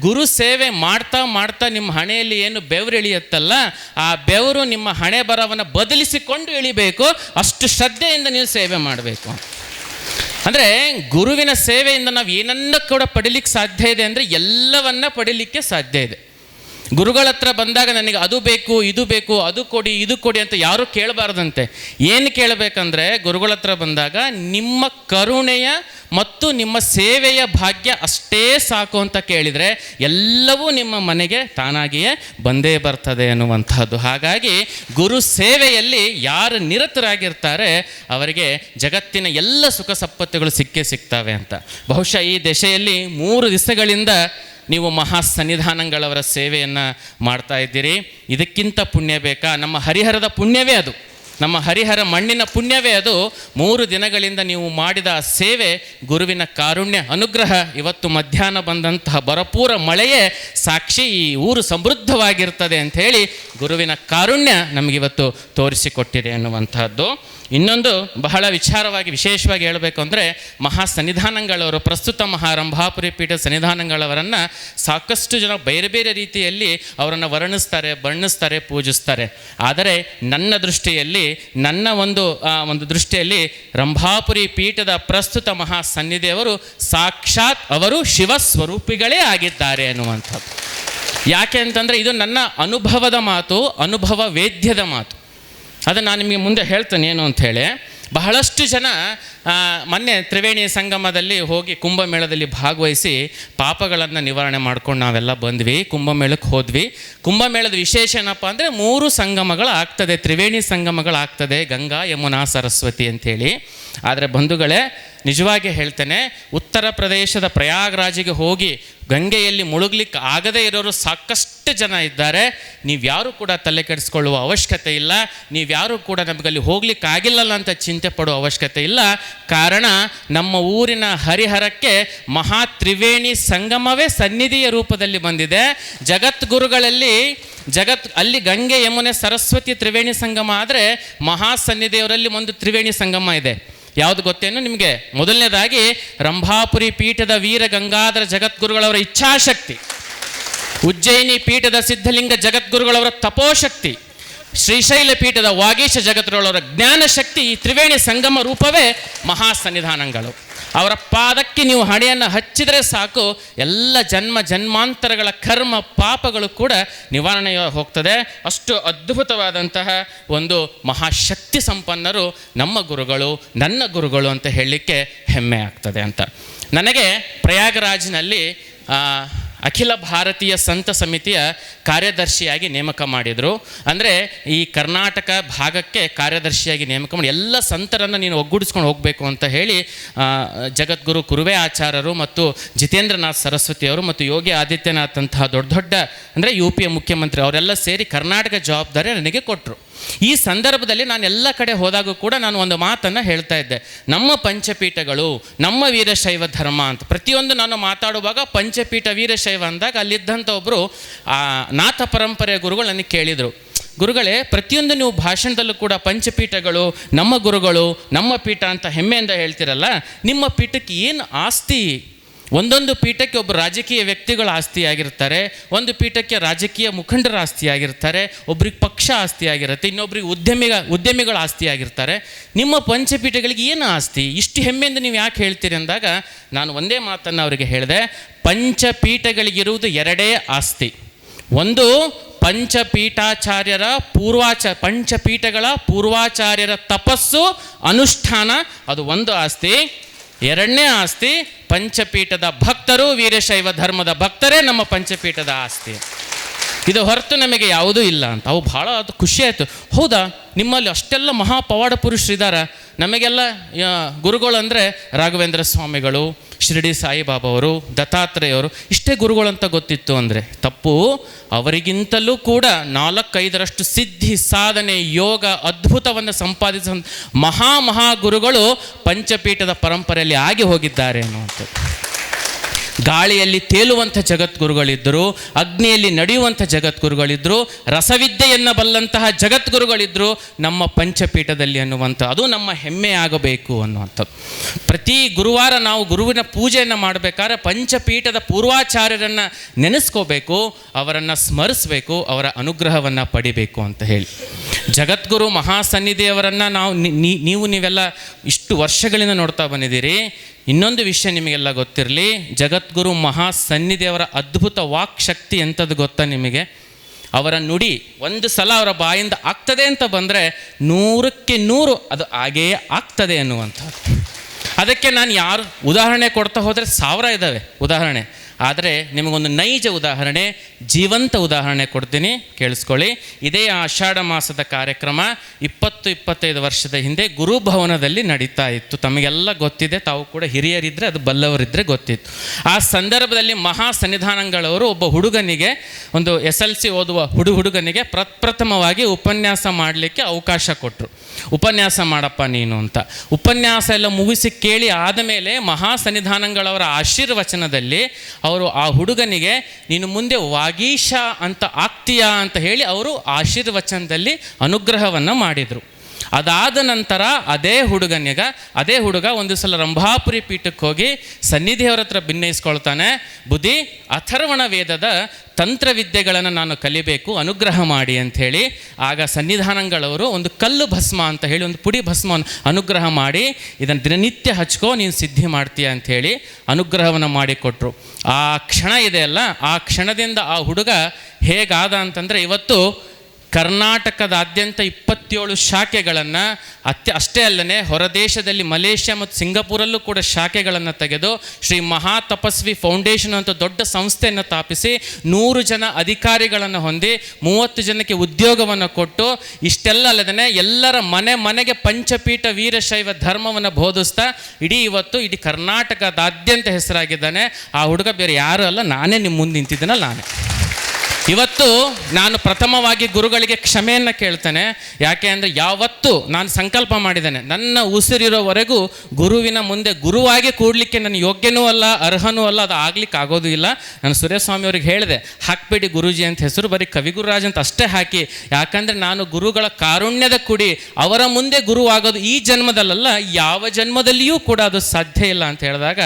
ಗುರು ಸೇವೆ ಮಾಡ್ತಾ ಮಾಡ್ತಾ ನಿಮ್ಮ ಹಣೆಯಲ್ಲಿ ಏನು ಬೆವರು ಇಳಿಯುತ್ತಲ್ಲ, ಆ ಬೆವರು ನಿಮ್ಮ ಹಣೆ ಬರವನ್ನು ಬದಲಿಸಿಕೊಂಡು ಇಳಿಬೇಕು, ಅಷ್ಟು ಶ್ರದ್ಧೆಯಿಂದ ನೀವು ಸೇವೆ ಮಾಡಬೇಕು. ಅಂದರೆ ಗುರುವಿನ ಸೇವೆಯಿಂದ ನಾವು ಏನನ್ನ ಕೂಡ ಪಡಿಲಿಕ್ಕೆ ಸಾಧ್ಯ ಇದೆ ಅಂದರೆ ಎಲ್ಲವನ್ನ ಪಡಿಲಿಕ್ಕೆ ಸಾಧ್ಯ ಇದೆ. ಗುರುಗಳ ಹತ್ರ ಬಂದಾಗ ನನಗೆ ಅದು ಬೇಕು, ಇದು ಬೇಕು, ಅದು ಕೊಡಿ, ಇದು ಕೊಡಿ ಅಂತ ಯಾರೂ ಕೇಳಬಾರ್ದಂತೆ. ಏನು ಕೇಳಬೇಕಂದ್ರೆ ಗುರುಗಳ ಹತ್ರ ಬಂದಾಗ ನಿಮ್ಮ ಕರುಣೆಯ ಮತ್ತು ನಿಮ್ಮ ಸೇವೆಯ ಭಾಗ್ಯ ಅಷ್ಟೇ ಸಾಕು ಅಂತ ಕೇಳಿದರೆ ಎಲ್ಲವೂ ನಿಮ್ಮ ಮನೆಗೆ ತಾನಾಗಿಯೇ ಬಂದೇ ಬರ್ತದೆ ಅನ್ನುವಂಥದ್ದು. ಹಾಗಾಗಿ ಗುರು ಸೇವೆಯಲ್ಲಿ ಯಾರು ನಿರತರಾಗಿರ್ತಾರೆ ಅವರಿಗೆ ಜಗತ್ತಿನ ಎಲ್ಲ ಸುಖ ಸಂಪತ್ತುಗಳು ಸಿಕ್ಕೇ ಸಿಗ್ತವೆ ಅಂತ. ಬಹುಶಃ ಈ ದೆಸೆಯಲ್ಲಿ ಮೂರು ದಿವಸಗಳಿಂದ ನೀವು ಮಹಾ ಸನ್ನಿಧಾನಗಳವರ ಸೇವೆಯನ್ನು ಮಾಡ್ತಾ ಇದ್ದೀರಿ. ಇದಕ್ಕಿಂತ ಪುಣ್ಯ ಬೇಕಾ? ನಮ್ಮ ಹರಿಹರದ ಪುಣ್ಯವೇ ಅದು. ನಮ್ಮ ಹರಿಹರ ಮಣ್ಣಿನ ಪುಣ್ಯವೇ ಅದು. ಮೂರು ದಿನಗಳಿಂದ ನೀವು ಮಾಡಿದ ಸೇವೆ, ಗುರುವಿನ ಕಾರುಣ್ಯ, ಅನುಗ್ರಹ ಇವತ್ತು ಮಧ್ಯಾಹ್ನ ಬಂದಂತಹ ಬರಪೂರ ಮಳೆಯೇ ಸಾಕ್ಷಿ ಈ ಊರು ಸಮೃದ್ಧವಾಗಿರ್ತದೆ ಅಂತ ಹೇಳಿ ಗುರುವಿನ ಕಾರುಣ್ಯ ನಮಗಿವತ್ತು ತೋರಿಸಿಕೊಟ್ಟಿದೆ ಅನ್ನುವಂತಹದ್ದು ಇನ್ನೊಂದು ಬಹಳ ವಿಚಾರವಾಗಿ ವಿಶೇಷವಾಗಿ ಹೇಳಬೇಕು ಅಂದರೆ ಮಹಾ ಸನ್ನಿಧಾನಗಳವರು ಪ್ರಸ್ತುತ ಮಹಾರಂಭಾಪುರಿ ಪೀಠ ಸನ್ನಿಧಾನಗಳವರನ್ನು ಸಾಕಷ್ಟು ಜನ ಬೇರೆ ಬೇರೆ ರೀತಿಯಲ್ಲಿ ಅವರನ್ನು ವರ್ಣಿಸ್ತಾರೆ, ಬಣ್ಣಿಸ್ತಾರೆ, ಪೂಜಿಸ್ತಾರೆ. ಆದರೆ ನನ್ನ ದೃಷ್ಟಿಯಲ್ಲಿ, ನನ್ನ ಒಂದು ಒಂದು ದೃಷ್ಟಿಯಲ್ಲಿ ರಂಭಾಪುರಿ ಪೀಠದ ಪ್ರಸ್ತುತ ಮಹಾ ಸನ್ನಿಧಿಯವರು ಸಾಕ್ಷಾತ್ ಅವರು ಶಿವ ಸ್ವರೂಪಿಗಳೇ ಆಗಿದ್ದಾರೆ ಅನ್ನುವಂಥದ್ದು. ಯಾಕೆ ಅಂತಂದರೆ ಇದು ನನ್ನ ಅನುಭವದ ಮಾತು, ಅನುಭವ ವೇದ್ಯದ ಮಾತು. ಅದನ್ನು ನಾನು ನಿಮಗೆ ಮುಂದೆ ಹೇಳ್ತೇನೆ ಏನು ಅಂತ ಹೇಳಿ, ಬಹಳಷ್ಟು ಜನ ಮೊನ್ನೆ ತ್ರಿವೇಣಿ ಸಂಗಮದಲ್ಲಿ ಹೋಗಿ ಕುಂಭಮೇಳದಲ್ಲಿ ಭಾಗವಹಿಸಿ ಪಾಪಗಳನ್ನು ನಿವಾರಣೆ ಮಾಡ್ಕೊಂಡು ನಾವೆಲ್ಲ ಬಂದ್ವಿ, ಕುಂಭಮೇಳಕ್ಕೆ ಹೋದ್ವಿ. ಕುಂಭಮೇಳದ ವಿಶೇಷ ಏನಪ್ಪ ಅಂದರೆ ಮೂರು ಸಂಗಮಗಳಾಗ್ತದೆ, ತ್ರಿವೇಣಿ ಸಂಗಮಗಳಾಗ್ತದೆ, ಗಂಗಾ, ಯಮುನಾ, ಸರಸ್ವತಿ ಅಂಥೇಳಿ ಆದರೆ ಬಂಧುಗಳೇ, ನಿಜವಾಗಿ ಹೇಳ್ತೇನೆ, ಉತ್ತರ ಪ್ರದೇಶದ ಪ್ರಯಾಗ್ರಾಜಿಗೆ ಹೋಗಿ ಗಂಗೆಯಲ್ಲಿ ಮುಳುಗ್ಲಿಕ್ಕೆ ಆಗದೇ ಇರೋರು ಸಾಕಷ್ಟು ಜನ ಇದ್ದಾರೆ. ನೀವ್ಯಾರೂ ಕೂಡ ತಲೆ ಕೆಡಿಸ್ಕೊಳ್ಳುವ ಅವಶ್ಯಕತೆ ಇಲ್ಲ, ನೀವ್ಯಾರೂ ಕೂಡ ನಮಗಲ್ಲಿ ಹೋಗ್ಲಿಕ್ಕೆ ಆಗಿಲ್ಲಲ್ಲ ಅಂತ ಚಿಂತೆ ಪಡುವ ಅವಶ್ಯಕತೆ ಇಲ್ಲ. ಕಾರಣ, ನಮ್ಮ ಊರಿನ ಹರಿಹರಕ್ಕೆ ಮಹಾ ತ್ರಿವೇಣಿ ಸಂಗಮವೇ ಸನ್ನಿಧಿಯ ರೂಪದಲ್ಲಿ ಬಂದಿದೆ. ಜಗದ್ಗುರುಗಳಲ್ಲಿ, ಜಗತ್, ಅಲ್ಲಿ ಗಂಗೆ ಯಮುನೆ ಸರಸ್ವತಿ ತ್ರಿವೇಣಿ ಸಂಗಮ ಆದರೆ ಮಹಾ ಸನ್ನಿಧಿಯವರಲ್ಲಿ ಒಂದು ತ್ರಿವೇಣಿ ಸಂಗಮ ಇದೆ. ಯಾವುದು ಗೊತ್ತೇನು ನಿಮಗೆ? ಮೊದಲನೇದಾಗಿ ರಂಭಾಪುರಿ ಪೀಠದ ವೀರ ಗಂಗಾಧರ ಜಗದ್ಗುರುಗಳವರ ಇಚ್ಛಾಶಕ್ತಿ. ಉಜ್ಜಯಿನಿ ಪೀಠದ ಸಿದ್ಧಲಿಂಗ ಜಗದ್ಗುರುಗಳವರ ತಪೋಶಕ್ತಿ, ಶ್ರೀಶೈಲ ಪೀಠದ ವಾಗೀಶ ಜಗದ್ಗುರುಗಳವರ ಜ್ಞಾನಶಕ್ತಿ ಈ ತ್ರಿವೇಣಿ ಸಂಗಮ ರೂಪವೇ ಮಹಾ ಸನ್ನಿಧಾನಗಳು ಅವರ ಪಾದಕ್ಕೆ ನೀವು ಹಣೆಯನ್ನು ಹಚ್ಚಿದರೆ ಸಾಕು, ಎಲ್ಲ ಜನ್ಮ ಜನ್ಮಾಂತರಗಳ ಕರ್ಮ ಪಾಪಗಳು ಕೂಡ ನಿವಾರಣೆ ಹೋಗ್ತದೆ. ಅಷ್ಟು ಅದ್ಭುತವಾದಂತಹ ಒಂದು ಮಹಾಶಕ್ತಿ ಸಂಪನ್ನರು ನಮ್ಮ ಗುರುಗಳು, ನನ್ನ ಗುರುಗಳು ಅಂತ ಹೇಳಲಿಕ್ಕೆ ಹೆಮ್ಮೆ ಆಗ್ತದೆ ಅಂತ. ನನಗೆ ಪ್ರಯಾಗರಾಜ್ನಲ್ಲಿ ಅಖಿಲ ಭಾರತೀಯ ಸಂತ ಸಮಿತಿಯ ಕಾರ್ಯದರ್ಶಿಯಾಗಿ ನೇಮಕ ಮಾಡಿದರು. ಅಂದರೆ ಈ ಕರ್ನಾಟಕ ಭಾಗಕ್ಕೆ ಕಾರ್ಯದರ್ಶಿಯಾಗಿ ನೇಮಕ ಮಾಡಿ ಎಲ್ಲ ಸಂತರನ್ನು ನೀನು ಒಗ್ಗೂಡಿಸ್ಕೊಂಡು ಹೋಗಬೇಕು ಅಂತ ಹೇಳಿ ಜಗದ್ಗುರು ಕುರುವೆ ಆಚಾರ್ಯರು ಮತ್ತು ಜಿತೇಂದ್ರನಾಥ್ ಸರಸ್ವತಿಯವರು ಮತ್ತು ಯೋಗಿ ಆದಿತ್ಯನಾಥ್ ಅಂತಹ ದೊಡ್ಡ ದೊಡ್ಡ, ಅಂದರೆ ಯು ಪಿಯ ಮುಖ್ಯಮಂತ್ರಿ ಅವರೆಲ್ಲ ಸೇರಿ ಕರ್ನಾಟಕ ಜವಾಬ್ದಾರಿ ನನಗೆ ಕೊಟ್ಟರು ಈ ಸಂದರ್ಭದಲ್ಲಿ ನಾನು ಎಲ್ಲ ಕಡೆ ಹೋದಾಗೂ ಕೂಡ ನಾನು ಒಂದು ಮಾತನ್ನು ಹೇಳ್ತಾ ಇದ್ದೆ. ನಮ್ಮ ಪಂಚಪೀಠಗಳು, ನಮ್ಮ ವೀರಶೈವ ಧರ್ಮ ಅಂತ. ಪ್ರತಿಯೊಂದು ನಾನು ಮಾತಾಡುವಾಗ ಪಂಚಪೀಠ ವೀರಶೈವ ಅಂದಾಗ ಅಲ್ಲಿದ್ದಂಥ ಒಬ್ಬರು ಆ, ನಾಥ ಪರಂಪರೆಯ ಗುರುಗಳು ನನಗೆ ಕೇಳಿದರು. ಗುರುಗಳೇ, ಪ್ರತಿಯೊಂದು ನೀವು ಭಾಷಣದಲ್ಲೂ ಕೂಡ ಪಂಚಪೀಠಗಳು, ನಮ್ಮ ಗುರುಗಳು, ನಮ್ಮ ಪೀಠ ಅಂತ ಹೆಮ್ಮೆಯಿಂದ ಹೇಳ್ತಿರಲ್ಲ, ನಿಮ್ಮ ಪೀಠಕ್ಕೆ ಏನು ಆಸ್ತಿ ಒಂದೊಂದು ಪೀಠಕ್ಕೆ ಒಬ್ಬ ರಾಜಕೀಯ ವ್ಯಕ್ತಿಗಳ ಆಸ್ತಿಯಾಗಿರ್ತಾರೆ, ಒಂದು ಪೀಠಕ್ಕೆ ರಾಜಕೀಯ ಮುಖಂಡರ ಆಸ್ತಿಯಾಗಿರ್ತಾರೆ, ಒಬ್ರಿಗೆ ಪಕ್ಷ ಆಸ್ತಿಯಾಗಿರುತ್ತೆ, ಇನ್ನೊಬ್ರಿಗೆ ಉದ್ಯಮಿಗ, ಉದ್ಯಮಿಗಳ ಆಸ್ತಿಯಾಗಿರ್ತಾರೆ. ನಿಮ್ಮ ಪಂಚಪೀಠಗಳಿಗೆ ಏನು ಆಸ್ತಿ? ಇಷ್ಟು ಹೆಮ್ಮೆಯಿಂದ ನೀವು ಯಾಕೆ ಹೇಳ್ತೀರಿ ಅಂದಾಗ, ನಾನು ಒಂದೇ ಮಾತನ್ನು ಅವರಿಗೆ ಹೇಳಿದೆ, ಪಂಚಪೀಠಗಳಿಗಿರುವುದು ಎರಡೇ ಆಸ್ತಿ. ಒಂದು, ಪಂಚಪೀಠಾಚಾರ್ಯರ ಪೂರ್ವಾಚ, ಪಂಚಪೀಠಗಳ ಪೂರ್ವಾಚಾರ್ಯರ ತಪಸ್ಸು, ಅನುಷ್ಠಾನ, ಅದು ಒಂದು ಆಸ್ತಿ. ಎರಡನೇ ಆಸ್ತಿ ಪಂಚಪೀಠದ ಭಕ್ತರು ವೀರಶೈವ ಧರ್ಮದ ಭಕ್ತರೇ ನಮ್ಮ ಪಂಚಪೀಠದ ಆಸ್ತಿ. ಇದು ಹೊರತು ನಮಗೆ ಯಾವುದೂ ಇಲ್ಲ ಅಂತ. ಅವು ಭಾಳ ಅದು ಖುಷಿ ಆಯಿತು. ಹೌದಾ? ನಿಮ್ಮಲ್ಲಿ ಅಷ್ಟೆಲ್ಲ ಮಹಾಪವಾಡ ಪುರುಷರಿದ್ದಾರೆ ನಮಗೆಲ್ಲ ಗುರುಗಳು ಅಂದರೆ ರಾಘವೇಂದ್ರ ಸ್ವಾಮಿಗಳು, ಶಿರಡಿ ಸಾಯಿಬಾಬಾ ಅವರು ದತ್ತಾತ್ರೇಯವರು, ಇಷ್ಟೇ ಗುರುಗಳು ಅಂತ ಗೊತ್ತಿತ್ತು ಅಂದರೆ ತಪ್ಪು. ಅವರಿಗಿಂತಲೂ ಕೂಡ ನಾಲ್ಕೈದರಷ್ಟು ಸಿದ್ಧಿ, ಸಾಧನೆ, ಯೋಗ ಅದ್ಭುತವನ್ನು ಸಂಪಾದಿಸ ಮಹಾ ಮಹಾ ಗುರುಗಳು ಪಂಚಪೀಠದ ಪರಂಪರೆಯಲ್ಲಿ ಆಗಿ ಹೋಗಿದ್ದಾರೆ ಅನ್ನುವಂಥದ್ದು. ಗಾಳಿಯಲ್ಲಿ ತೇಲುವಂಥ ಜಗದ್ಗುರುಗಳಿದ್ದರು ಅಗ್ನಿಯಲ್ಲಿ ನಡೆಯುವಂಥ ಜಗದ್ಗುರುಗಳಿದ್ದರು ರಸವಿದ್ಯೆಯನ್ನು ಬಲ್ಲಂತಹ ಜಗದ್ಗುರುಗಳಿದ್ದರು ನಮ್ಮ ಪಂಚಪೀಠದಲ್ಲಿ ಅನ್ನುವಂಥ, ಅದು ನಮ್ಮ ಹೆಮ್ಮೆ ಆಗಬೇಕು ಅನ್ನುವಂಥದ್ದು. ಪ್ರತಿ ಗುರುವಾರ ನಾವು ಗುರುವಿನ ಪೂಜೆಯನ್ನು ಮಾಡಬೇಕಾದ್ರೆ ಪಂಚಪೀಠದ ಪೂರ್ವಾಚಾರ್ಯರನ್ನು ನೆನೆಸ್ಕೋಬೇಕು, ಅವರನ್ನು ಸ್ಮರಿಸಬೇಕು, ಅವರ ಅನುಗ್ರಹವನ್ನು ಪಡಿಬೇಕು ಅಂತ ಹೇಳಿ. ಜಗದ್ಗುರು ಮಹಾಸನ್ನಿಧಿಯವರನ್ನು ನಾವು ನೀವು ನೀವೆಲ್ಲ ಇಷ್ಟು ವರ್ಷಗಳಿಂದ ನೋಡ್ತಾ ಬಂದಿದ್ದೀರಿ ಇನ್ನೊಂದು ವಿಷಯ ನಿಮಗೆಲ್ಲ ಗೊತ್ತಿರಲಿ, ಜಗದ್ಗುರು ಮಹಾ ಮಹಾಸನ್ನಿಧಿಯವರ ಅದ್ಭುತ ವಾಕ್ ಶಕ್ತಿ ಎಂಥದ್ದು ಗೊತ್ತಾ ನಿಮಗೆ? ಅವರ ನುಡಿ ಒಂದು ಸಲ ಅವರ ಬಾಯಿಂದ ಆಗ್ತದೆ ಅಂತ ಬಂದರೆ ನೂರಕ್ಕೆ ನೂರು ಅದು ಹಾಗೆಯೇ ಆಗ್ತದೆ ಅನ್ನುವಂಥದ್ದು. ಅದಕ್ಕೆ ನಾನು ಯಾರು ಉದಾಹರಣೆ ಕೊಡ್ತಾ ಹೋದರೆ ಸಾವಿರ ಇದ್ದಾವೆ ಉದಾಹರಣೆ. ಆದರೆ ನಿಮಗೊಂದು ನೈಜ ಉದಾಹರಣೆ, ಜೀವಂತ ಉದಾಹರಣೆ ಕೊಡ್ತೀನಿ, ಕೇಳಿಸ್ಕೊಳ್ಳಿ. ಇದೇ ಆಷಾಢ ಮಾಸದ ಕಾರ್ಯಕ್ರಮ ಇಪ್ಪತ್ತು, ಇಪ್ಪತ್ತೈದು ವರ್ಷದ ಹಿಂದೆ ಗುರುಭವನದಲ್ಲಿ ನಡೀತಾ ಇತ್ತು. ತಮಗೆಲ್ಲ ಗೊತ್ತಿದೆ, ತಾವು ಕೂಡ ಹಿರಿಯರಿದ್ದರೆ ಅದು ಬಲ್ಲವರಿದ್ದರೆ ಗೊತ್ತಿತ್ತು. ಆ ಸಂದರ್ಭದಲ್ಲಿ ಮಹಾ ಸನ್ನಿಧಾನಗಳವರು ಒಬ್ಬ ಹುಡುಗನಿಗೆ, ಒಂದು ಎಸ್ ಎಲ್ ಸಿ ಓದುವ ಹುಡು, ಹುಡುಗನಿಗೆ ಪ್ರಪ್ರಥಮವಾಗಿ ಉಪನ್ಯಾಸ ಮಾಡಲಿಕ್ಕೆ ಅವಕಾಶ ಕೊಟ್ಟರು ಉಪನ್ಯಾಸ ಮಾಡಪ್ಪ ನೀನು ಅಂತ. ಉಪನ್ಯಾಸ ಎಲ್ಲ ಮುಗಿಸಿ ಕೇಳಿ ಆದಮೇಲೆ ಮಹಾ ಸನ್ನಿಧಾನಗಳವರ ಆಶೀರ್ವಚನದಲ್ಲಿ ಅವರು ಆ ಹುಡುಗನಿಗೆ, ನೀನು ಮುಂದೆ ವಾಗೀಶ ಅಂತ ಆಗ್ತೀಯಾ? ಅಂತ ಹೇಳಿ ಅವರು ಆಶೀರ್ವಚನದಲ್ಲಿ ಅನುಗ್ರಹವನ್ನು ಮಾಡಿದರು. ಅದಾದ ನಂತರ ಅದೇ ಹುಡುಗನಿಗ, ಅದೇ ಹುಡುಗ ಒಂದು ಸಲ ರಂಭಾಪುರಿ ಪೀಠಕ್ಕೆ ಹೋಗಿ ಸನ್ನಿಧಿಯವರ ಹತ್ರ ಭಿನ್ನಯಿಸ್ಕೊಳ್ತಾನೆ ಬುದ್ಧಿ, ಅಥರ್ವಣ ವೇದದ ತಂತ್ರವಿದ್ಯೆಗಳನ್ನು ನಾನು ಕಲಿಬೇಕು, ಅನುಗ್ರಹ ಮಾಡಿ ಅಂಥೇಳಿ ಆಗ ಸನ್ನಿಧಾನಗಳವರು ಒಂದು ಕಲ್ಲು ಭಸ್ಮ ಅಂತ ಹೇಳಿ ಒಂದು ಪುಡಿ ಭಸ್ಮವನ್ನು ಅನುಗ್ರಹ ಮಾಡಿ, ಇದನ್ನು ದಿನನಿತ್ಯ ಹಚ್ಕೋ, ನೀನು ಸಿದ್ಧಿ ಮಾಡ್ತೀಯ? ಅಂಥೇಳಿ ಅನುಗ್ರಹವನ್ನು ಮಾಡಿಕೊಟ್ರು. ಆ ಕ್ಷಣ ಇದೆಯಲ್ಲ ಆ ಕ್ಷಣದಿಂದ ಆ ಹುಡುಗ ಹೇಗಾದ ಅಂತಂದರೆ ಇವತ್ತು ಕರ್ನಾಟಕದಾದ್ಯಂತ ಇಪ್ಪತ್ತೇಳು ಶಾಖೆಗಳನ್ನು ಅತ್ಯ ಅಷ್ಟೇ ಅಲ್ಲದೆ ಹೊರದೇಶದಲ್ಲಿ ಮಲೇಷ್ಯಾ ಮತ್ತು ಸಿಂಗಾಪುರಲ್ಲೂ ಕೂಡ ಶಾಖೆಗಳನ್ನು ತೆಗೆದು ಶ್ರೀ ಮಹಾ ತಪಸ್ವಿ ಫೌಂಡೇಶನ್ ಅಂತ ದೊಡ್ಡ ಸಂಸ್ಥೆಯನ್ನು ಸ್ಥಾಪಿಸಿ ನೂರು ಜನ ಅಧಿಕಾರಿಗಳನ್ನು ಹೊಂದಿ ಮೂವತ್ತು ಜನಕ್ಕೆ ಉದ್ಯೋಗವನ್ನು ಕೊಟ್ಟು ಇಷ್ಟೆಲ್ಲ ಅಲ್ಲದೇ ಎಲ್ಲರ ಮನೆ ಮನೆಗೆ ಪಂಚಪೀಠ ವೀರಶೈವ ಧರ್ಮವನ್ನು ಬೋಧಿಸ್ತಾ ಇಡೀ ಇವತ್ತು ಇಡೀ ಕರ್ನಾಟಕದಾದ್ಯಂತ ಹೆಸರಾಗಿದ್ದಾನೆ. ಆ ಹುಡುಗ ಬೇರೆ ಯಾರೂ ಅಲ್ಲ, ನಾನೇ ನಿಮ್ಮ ಮುಂದೆ ನಿಂತಿದ್ದೇನೆ ನಾನೇ. ಇವತ್ತು ನಾನು ಪ್ರಥಮವಾಗಿ ಗುರುಗಳಿಗೆ ಕ್ಷಮೆಯನ್ನು ಕೇಳ್ತೇನೆ. ಯಾಕೆ ಅಂದರೆ ಯಾವತ್ತು ನಾನು ಸಂಕಲ್ಪ ಮಾಡಿದ್ದೇನೆ. ನನ್ನ ಉಸಿರಿರೋವರೆಗೂ ಗುರುವಿನ ಮುಂದೆ ಗುರುವಾಗಿ ಕೂಡಲಿಕ್ಕೆ ನನ್ನ ಯೋಗ್ಯನೂ ಅಲ್ಲ, ಅರ್ಹನೂ ಅಲ್ಲ, ಅದು ಆಗ್ಲಿಕ್ಕೆ ಆಗೋದು ಇಲ್ಲ. ನಾನು ಸುರೇಶ್ ಸ್ವಾಮಿ ಅವ್ರಿಗೆ ಹೇಳಿದೆ, ಹಾಕ್ಬೇಡಿ ಗುರುಜಿ ಅಂತ ಹೆಸರು ಬರೀ ಕವಿಗುರುರಾಜ್ ಅಂತ ಅಷ್ಟೇ ಹಾಕಿ. ಯಾಕಂದರೆ ನಾನು ಗುರುಗಳ ಕಾರುಣ್ಯದ ಕುಡಿ, ಅವರ ಮುಂದೆ ಗುರುವಾಗೋದು ಈ ಜನ್ಮದಲ್ಲಲ್ಲ, ಯಾವ ಜನ್ಮದಲ್ಲಿಯೂ ಕೂಡ ಅದು ಸಾಧ್ಯ ಇಲ್ಲ ಅಂತ ಹೇಳಿದಾಗ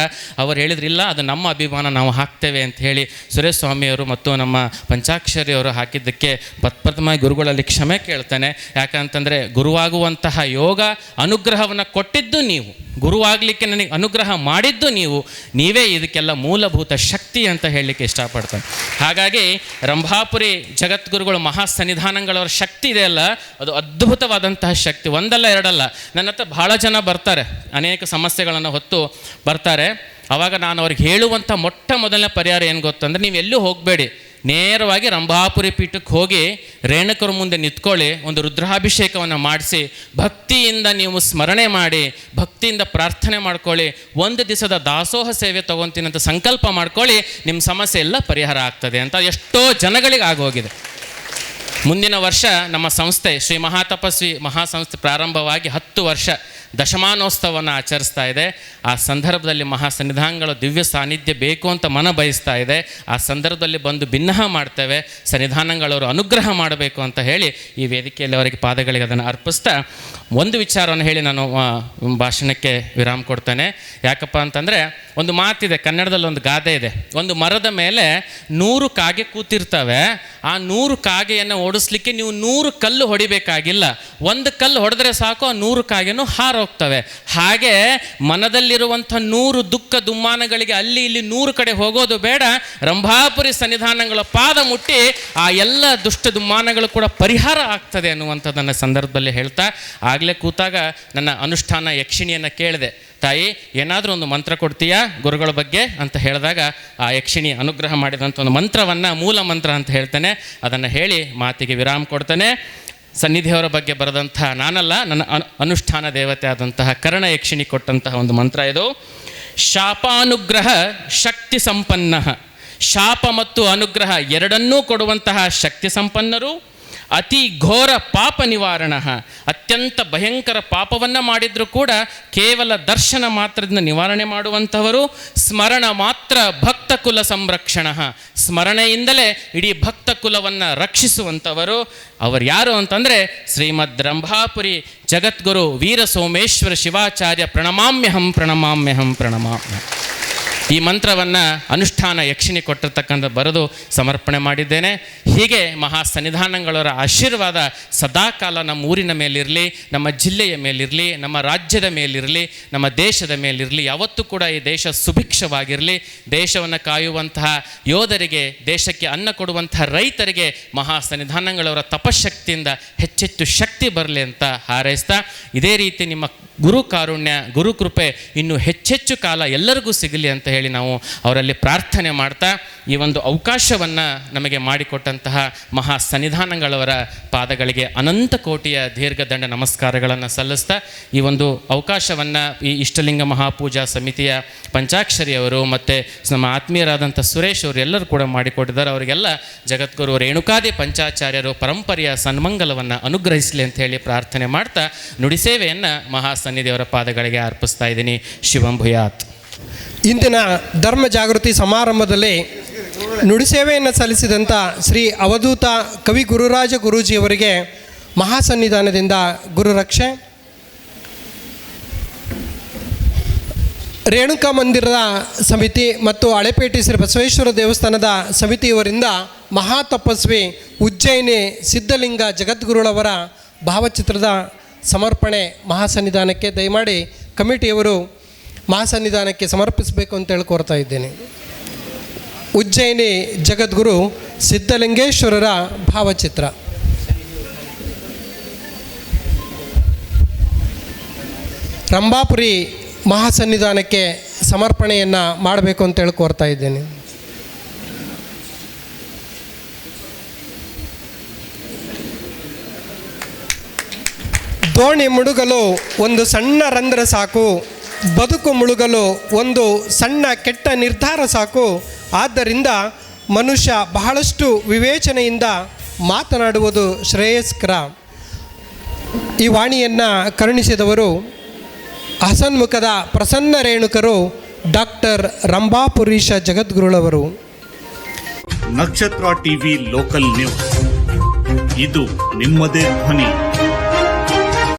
ಅವರು ಹೇಳಿದ್ರಿಲ್ಲ, ಅದು ನಮ್ಮ ಅಭಿಮಾನ, ನಾವು ಹಾಕ್ತೇವೆ ಅಂತ ಹೇಳಿ ಸುರೇಶ್ ಸ್ವಾಮಿಯವರು ಮತ್ತು ನಮ್ಮ ಪಂಚಾಕ್ಷರಿ ಅವರು ಹಾಕಿದ್ದಕ್ಕೆ ಪ್ರಥಮವಾಗಿ ಗುರುಗಳಲ್ಲಿ ಕ್ಷಮೆ ಕೇಳ್ತಾನೆ. ಯಾಕಂತಂದರೆ ಗುರುವಾಗುವಂತಹ ಯೋಗ ಅನುಗ್ರಹವನ್ನು ಕೊಟ್ಟಿದ್ದು ನೀವು. ಗುರುವಾಗಲಿಕ್ಕೆ ನನಗೆ ಅನುಗ್ರಹ ಮಾಡಿದ್ದು ನೀವು. ನೀವೇ ಇದಕ್ಕೆಲ್ಲ ಮೂಲಭೂತ ಶಕ್ತಿ ಅಂತ ಹೇಳಲಿಕ್ಕೆ ಇಷ್ಟಪಡ್ತಾನೆ. ಹಾಗಾಗಿ ರಂಭಾಪುರಿ ಜಗದ್ಗುರುಗಳು ಮಹಾ ಸನ್ನಿಧಾನಗಳವರ ಶಕ್ತಿ ಇದೆಯಲ್ಲ ಅದು ಅದ್ಭುತವಾದಂತಹ ಶಕ್ತಿ. ಒಂದಲ್ಲ, ಎರಡಲ್ಲ. ನನ್ನ ಹತ್ರ ಬಹಳ ಜನ ಬರ್ತಾರೆ. ಅನೇಕ ಸಮಸ್ಯೆಗಳನ್ನು ಹೊತ್ತು ಬರ್ತಾರೆ. ಅವಾಗ ನಾನು ಅವ್ರಿಗೆ ಹೇಳುವಂಥ ಮೊಟ್ಟ ಮೊದಲನೇ ಪರಿಹಾರ ಏನು ಗೊತ್ತಂದರೆ ನೀವು ಎಲ್ಲೂ ಹೋಗಬೇಡಿ. ನೇರವಾಗಿ ರಂಭಾಪುರಿ ಪೀಠಕ್ಕೆ ಹೋಗಿ ರೇಣುಕರ ಮುಂದೆ ನಿಂತ್ಕೊಳ್ಳಿ, ಒಂದು ರುದ್ರಾಭಿಷೇಕವನ್ನು ಮಾಡಿಸಿ, ಭಕ್ತಿಯಿಂದ ನೀವು ಸ್ಮರಣೆ ಮಾಡಿ, ಭಕ್ತಿಯಿಂದ ಪ್ರಾರ್ಥನೆ ಮಾಡ್ಕೊಳ್ಳಿ, ಒಂದು ದಿವಸದ ದಾಸೋಹ ಸೇವೆ ತೊಗೊತೀನಿ ಅಂತ ಸಂಕಲ್ಪ ಮಾಡ್ಕೊಳ್ಳಿ, ನಿಮ್ಮ ಸಮಸ್ಯೆ ಎಲ್ಲ ಪರಿಹಾರ ಆಗ್ತದೆ ಅಂತ ಎಷ್ಟೋ ಜನಗಳಿಗೆ ಆಗೋಗಿದೆ. ಮುಂದಿನ ವರ್ಷ ನಮ್ಮ ಸಂಸ್ಥೆ ಶ್ರೀ ಮಹಾತಪಸ್ವಿ ಮಹಾಸಂಸ್ಥೆ ಪ್ರಾರಂಭವಾಗಿ ಹತ್ತು ವರ್ಷ ದಶಮಾನೋತ್ಸವವನ್ನು ಆಚರಿಸ್ತಾ ಇದೆ. ಆ ಸಂದರ್ಭದಲ್ಲಿ ಮಹಾ ಸನ್ನಿಧಾನಗಳ ದಿವ್ಯ ಸಾನ್ನಿಧ್ಯ ಬೇಕು ಅಂತ ಮನ ಬಯಸ್ತಾ ಇದೆ. ಆ ಸಂದರ್ಭದಲ್ಲಿ ಬಂದು ಭಿನ್ನಹ ಮಾಡ್ತೇವೆ. ಸನ್ನಿಧಾನಗಳವರು ಅನುಗ್ರಹ ಮಾಡಬೇಕು ಅಂತ ಹೇಳಿ ಈ ವೇದಿಕೆಯಲ್ಲಿ ಅವರಿಗೆ ಪಾದಗಳಿಗೆ ಅದನ್ನು ಅರ್ಪಿಸ್ತಾ ಒಂದು ವಿಚಾರವನ್ನು ಹೇಳಿ ನಾನು ಭಾಷಣಕ್ಕೆ ವಿರಾಮ ಕೊಡ್ತೇನೆ. ಯಾಕಪ್ಪ ಅಂತಂದರೆ ಒಂದು ಮಾತಿದೆ, ಕನ್ನಡದಲ್ಲಿ ಒಂದು ಗಾದೆ ಇದೆ. ಒಂದು ಮರದ ಮೇಲೆ ನೂರು ಕಾಗೆ ಕೂತಿರ್ತವೆ. ಆ ನೂರು ಕಾಗೆಯನ್ನು ಓಡಿಸ್ಲಿಕ್ಕೆ ನೀವು ನೂರು ಕಲ್ಲು ಹೊಡಿಬೇಕಾಗಿಲ್ಲ. ಒಂದು ಕಲ್ಲು ಹೊಡೆದ್ರೆ ಸಾಕು, ಆ ನೂರು ಕಾಗೆನೂ ಹಾರೋಗ್ತವೆ ಹಾಗೆ ಮನದಲ್ಲಿರುವಂಥ ನೂರು ದುಃಖ ದುಮ್ಮಾನಗಳಿಗೆ ಅಲ್ಲಿ ಇಲ್ಲಿ ನೂರು ಕಡೆ ಹೋಗೋದು ಬೇಡ. ರಂಭಾಪುರಿ ಸನ್ನಿಧಾನಗಳ ಪಾದ ಮುಟ್ಟಿ ಆ ಎಲ್ಲ ದುಷ್ಟ ದುಮ್ಮಾನಗಳು ಕೂಡ ಪರಿಹಾರ ಆಗ್ತದೆ ಅನ್ನುವಂಥದ್ದನ್ನು ಸಂದರ್ಭದಲ್ಲಿ ಹೇಳ್ತಾ, ಆಗಲೇ ಕೂತಾಗ ನನ್ನ ಅನುಷ್ಠಾನ ಯಕ್ಷಿಣಿಯನ್ನು ಕೇಳಿದೆ. ತಾಯಿ, ಏನಾದರೂ ಒಂದು ಮಂತ್ರ ಕೊಡ್ತೀಯಾ ಗುರುಗಳ ಬಗ್ಗೆ ಅಂತ ಹೇಳಿದಾಗ, ಆ ಯಕ್ಷಿಣಿ ಅನುಗ್ರಹ ಮಾಡಿದಂಥ ಒಂದು ಮಂತ್ರವನ್ನು, ಮೂಲ ಮಂತ್ರ ಅಂತ ಹೇಳ್ತೇನೆ. ಅದನ್ನು ಹೇಳಿ ಮಾತಿಗೆ ವಿರಾಮ ಕೊಡ್ತೇನೆ. ಸನ್ನಿಧಿಯವರ ಬಗ್ಗೆ ಬರೆದಂತಹ ನಾನಲ್ಲ, ನನ್ನ ಅನು- ಅನುಷ್ಠಾನ ದೇವತೆ ಆದಂತಹ ಕರ್ಣ ಯಕ್ಷಿಣಿ ಕೊಟ್ಟಂತಹ ಒಂದು ಮಂತ್ರ ಇದು. ಶಾಪಾನುಗ್ರಹ ಶಕ್ತಿ ಸಂಪನ್ನ. ಶಾಪ ಮತ್ತು ಅನುಗ್ರಹ ಎರಡನ್ನೂ ಕೊಡುವಂತಹ ಶಕ್ತಿ ಸಂಪನ್ನರು. ಅತಿ ಘೋರ ಪಾಪ ನಿವಾರಣ ಅತ್ಯಂತ ಭಯಂಕರ ಪಾಪವನ್ನು ಮಾಡಿದರೂ ಕೂಡ ಕೇವಲ ದರ್ಶನ ಮಾತ್ರದಿಂದ ನಿವಾರಣೆ ಮಾಡುವಂಥವರು ಸ್ಮರಣ ಮಾತ್ರ ಭಕ್ತ ಕುಲ ಸಂರಕ್ಷಣ ಸ್ಮರಣೆಯಿಂದಲೇ ಇಡೀ ಭಕ್ತ ಕುಲವನ್ನು ರಕ್ಷಿಸುವಂಥವರು ಅವರು ಯಾರು ಅಂತಂದರೆ ಶ್ರೀಮದ್ ರಂಭಾಪುರಿ ಜಗದ್ಗುರು ವೀರ ಸೋಮೇಶ್ವರ ಶಿವಾಚಾರ್ಯ ಪ್ರಣಮಾಮ್ಯಹಂ ಪ್ರಣಮಾಮ್ಯಹಂ ಪ್ರಣಮಾಮ್ಯಹಂ ಈ ಮಂತ್ರವನ್ನು ಅನುಷ್ಠಾನ ಯಕ್ಷಿಣಿ ಕೊಟ್ಟಿರ್ತಕ್ಕಂಥ ಬರೆದು ಸಮರ್ಪಣೆ ಮಾಡಿದ್ದೇನೆ. ಹೀಗೆ ಮಹಾ ಸನ್ನಿಧಾನಗಳವರ ಆಶೀರ್ವಾದ ಸದಾಕಾಲ ನಮ್ಮ ಊರಿನ ಮೇಲಿರಲಿ, ನಮ್ಮ ಜಿಲ್ಲೆಯ ಮೇಲಿರಲಿ, ನಮ್ಮ ರಾಜ್ಯದ ಮೇಲಿರಲಿ, ನಮ್ಮ ದೇಶದ ಮೇಲಿರಲಿ, ಯಾವತ್ತೂ ಕೂಡ ಈ ದೇಶ ಸುಭಿಕ್ಷವಾಗಿರಲಿ. ದೇಶವನ್ನು ಕಾಯುವಂತಹ ಯೋಧರಿಗೆ, ದೇಶಕ್ಕೆ ಅನ್ನ ಕೊಡುವಂತಹ ರೈತರಿಗೆ ಮಹಾ ಸನ್ನಿಧಾನಗಳವರ ತಪಶಕ್ತಿಯಿಂದ ಹೆಚ್ಚೆಚ್ಚು ಶಕ್ತಿ ಬರಲಿ ಅಂತ ಹಾರೈಸ್ತಾ, ಇದೇ ರೀತಿ ನಿಮ್ಮ ಗುರು ಕಾರುಣ್ಯ ಗುರುಕೃಪೆ ಇನ್ನೂ ಇನ್ನು ಹೆಚ್ಚೆಚ್ಚು ಕಾಲ ಎಲ್ಲರಿಗೂ ಸಿಗಲಿ ಅಂತ ಹೇಳಿ ನಾವು ಅವರಲ್ಲಿ ಪ್ರಾರ್ಥನೆ ಮಾಡ್ತಾ ಈ ಒಂದು ಅವಕಾಶವನ್ನು ನಮಗೆ ಮಾಡಿಕೊಟ್ಟಂತಹ ಮಹಾ ಸನ್ನಿಧಾನಗಳವರ ಪಾದಗಳಿಗೆ ಅನಂತ ಕೋಟಿಯ ದೀರ್ಘದಂಡ ನಮಸ್ಕಾರಗಳನ್ನು ಸಲ್ಲಿಸ್ತಾ ಈ ಒಂದು ಅವಕಾಶವನ್ನು ಈ ಇಷ್ಟಲಿಂಗ ಮಹಾಪೂಜಾ ಸಮಿತಿಯ ಪಂಚಾಕ್ಷರಿಯವರು ಮತ್ತು ನಮ್ಮ ಆತ್ಮೀಯರಾದಂಥ ಸುರೇಶ್ ಅವರು ಎಲ್ಲರೂ ಕೂಡ ಮಾಡಿಕೊಟ್ಟಿದ್ದಾರೆ. ಅವರಿಗೆಲ್ಲ ಜಗದ್ಗುರು ರೇಣುಕಾದಿ ಪಂಚಾಚಾರ್ಯರು ಪರಂಪರೆಯ ಸನ್ಮಂಗಲವನ್ನು ಅನುಗ್ರಹಿಸಲಿ ಅಂತ ಹೇಳಿ ಪ್ರಾರ್ಥನೆ ಮಾಡ್ತಾ ನುಡಿ ಸೇವೆಯನ್ನು ಮಹಾಸನ್ನಿಧಿಯವರ ಪಾದಗಳಿಗೆ ಅರ್ಪಿಸ್ತಾ ಇದ್ದೀನಿ. ಶಿವಂ ಭೂಯಾತ್. ಇಂದಿನ ಧರ್ಮ ಜಾಗೃತಿ ಸಮಾರಂಭದಲ್ಲಿ ನುಡಿಸೇವೆಯನ್ನು ಸಲ್ಲಿಸಿದಂಥ ಶ್ರೀ ಅವಧೂತ ಕವಿ ಗುರುರಾಜ ಗುರೂಜಿಯವರಿಗೆ ಮಹಾಸನ್ನಿಧಾನದಿಂದ ಗುರುರಕ್ಷೆ. ರೇಣುಕಾ ಮಂದಿರದ ಸಮಿತಿ ಮತ್ತು ಹಳೆಪೇಟೆ ಶ್ರೀ ಬಸವೇಶ್ವರ ದೇವಸ್ಥಾನದ ಸಮಿತಿಯವರಿಂದ ಮಹಾ ತಪಸ್ವಿ ಉಜ್ಜಯಿನಿ ಸಿದ್ಧಲಿಂಗ ಜಗದ್ಗುರುಳವರ ಭಾವಚಿತ್ರದ ಸಮರ್ಪಣೆ ಮಹಾಸನ್ನಿಧಾನಕ್ಕೆ ದಯಮಾಡಿ ಕಮಿಟಿಯವರು ಮಹಾಸನ್ನಿಧಾನಕ್ಕೆ ಸಮರ್ಪಿಸಬೇಕು ಅಂತ ಕೋರ್ತಾ ಇದ್ದೇನೆ. ಉಜ್ಜಯಿನಿ ಜಗದ್ಗುರು ಸಿದ್ಧಲಿಂಗೇಶ್ವರರ ಭಾವಚಿತ್ರ. ರಂಭಾಪುರಿ ಮಹಾಸನ್ನಿಧಾನಕ್ಕೆ ಸಮರ್ಪಣೆಯನ್ನು ಮಾಡಬೇಕು ಅಂತೇಳಿ ಕೋರ್ತಾ ಇದ್ದೇನೆ. ದೋಣಿ ಮುಡುಗಲು ಒಂದು ಸಣ್ಣ ರಂಧ್ರ ಸಾಕು. ಬದುಕು ಮುಳುಗಲು ಒಂದು ಸಣ್ಣ ಕೆಟ್ಟ ನಿರ್ಧಾರ ಸಾಕು. ಆದ್ದರಿಂದ ಮನುಷ್ಯ ಬಹಳಷ್ಟು ವಿವೇಚನೆಯಿಂದ ಮಾತನಾಡುವುದು ಶ್ರೇಯಸ್ಕರ. ಈ ವಾಣಿಯನ್ನು ಕರುಣಿಸಿದವರು ಹಸನ್ಮುಖದ ಪ್ರಸನ್ನ ರೇಣುಕರು ಡಾಕ್ಟರ್ ರಂಭಾಪುರೀಶ ಜಗದ್ಗುರುಳವರು. ನಕ್ಷತ್ರ ಟಿವಿ ಲೋಕಲ್ ನ್ಯೂಸ್. ಇದು ನಿಮ್ಮದೇ ಧ್ವನಿ.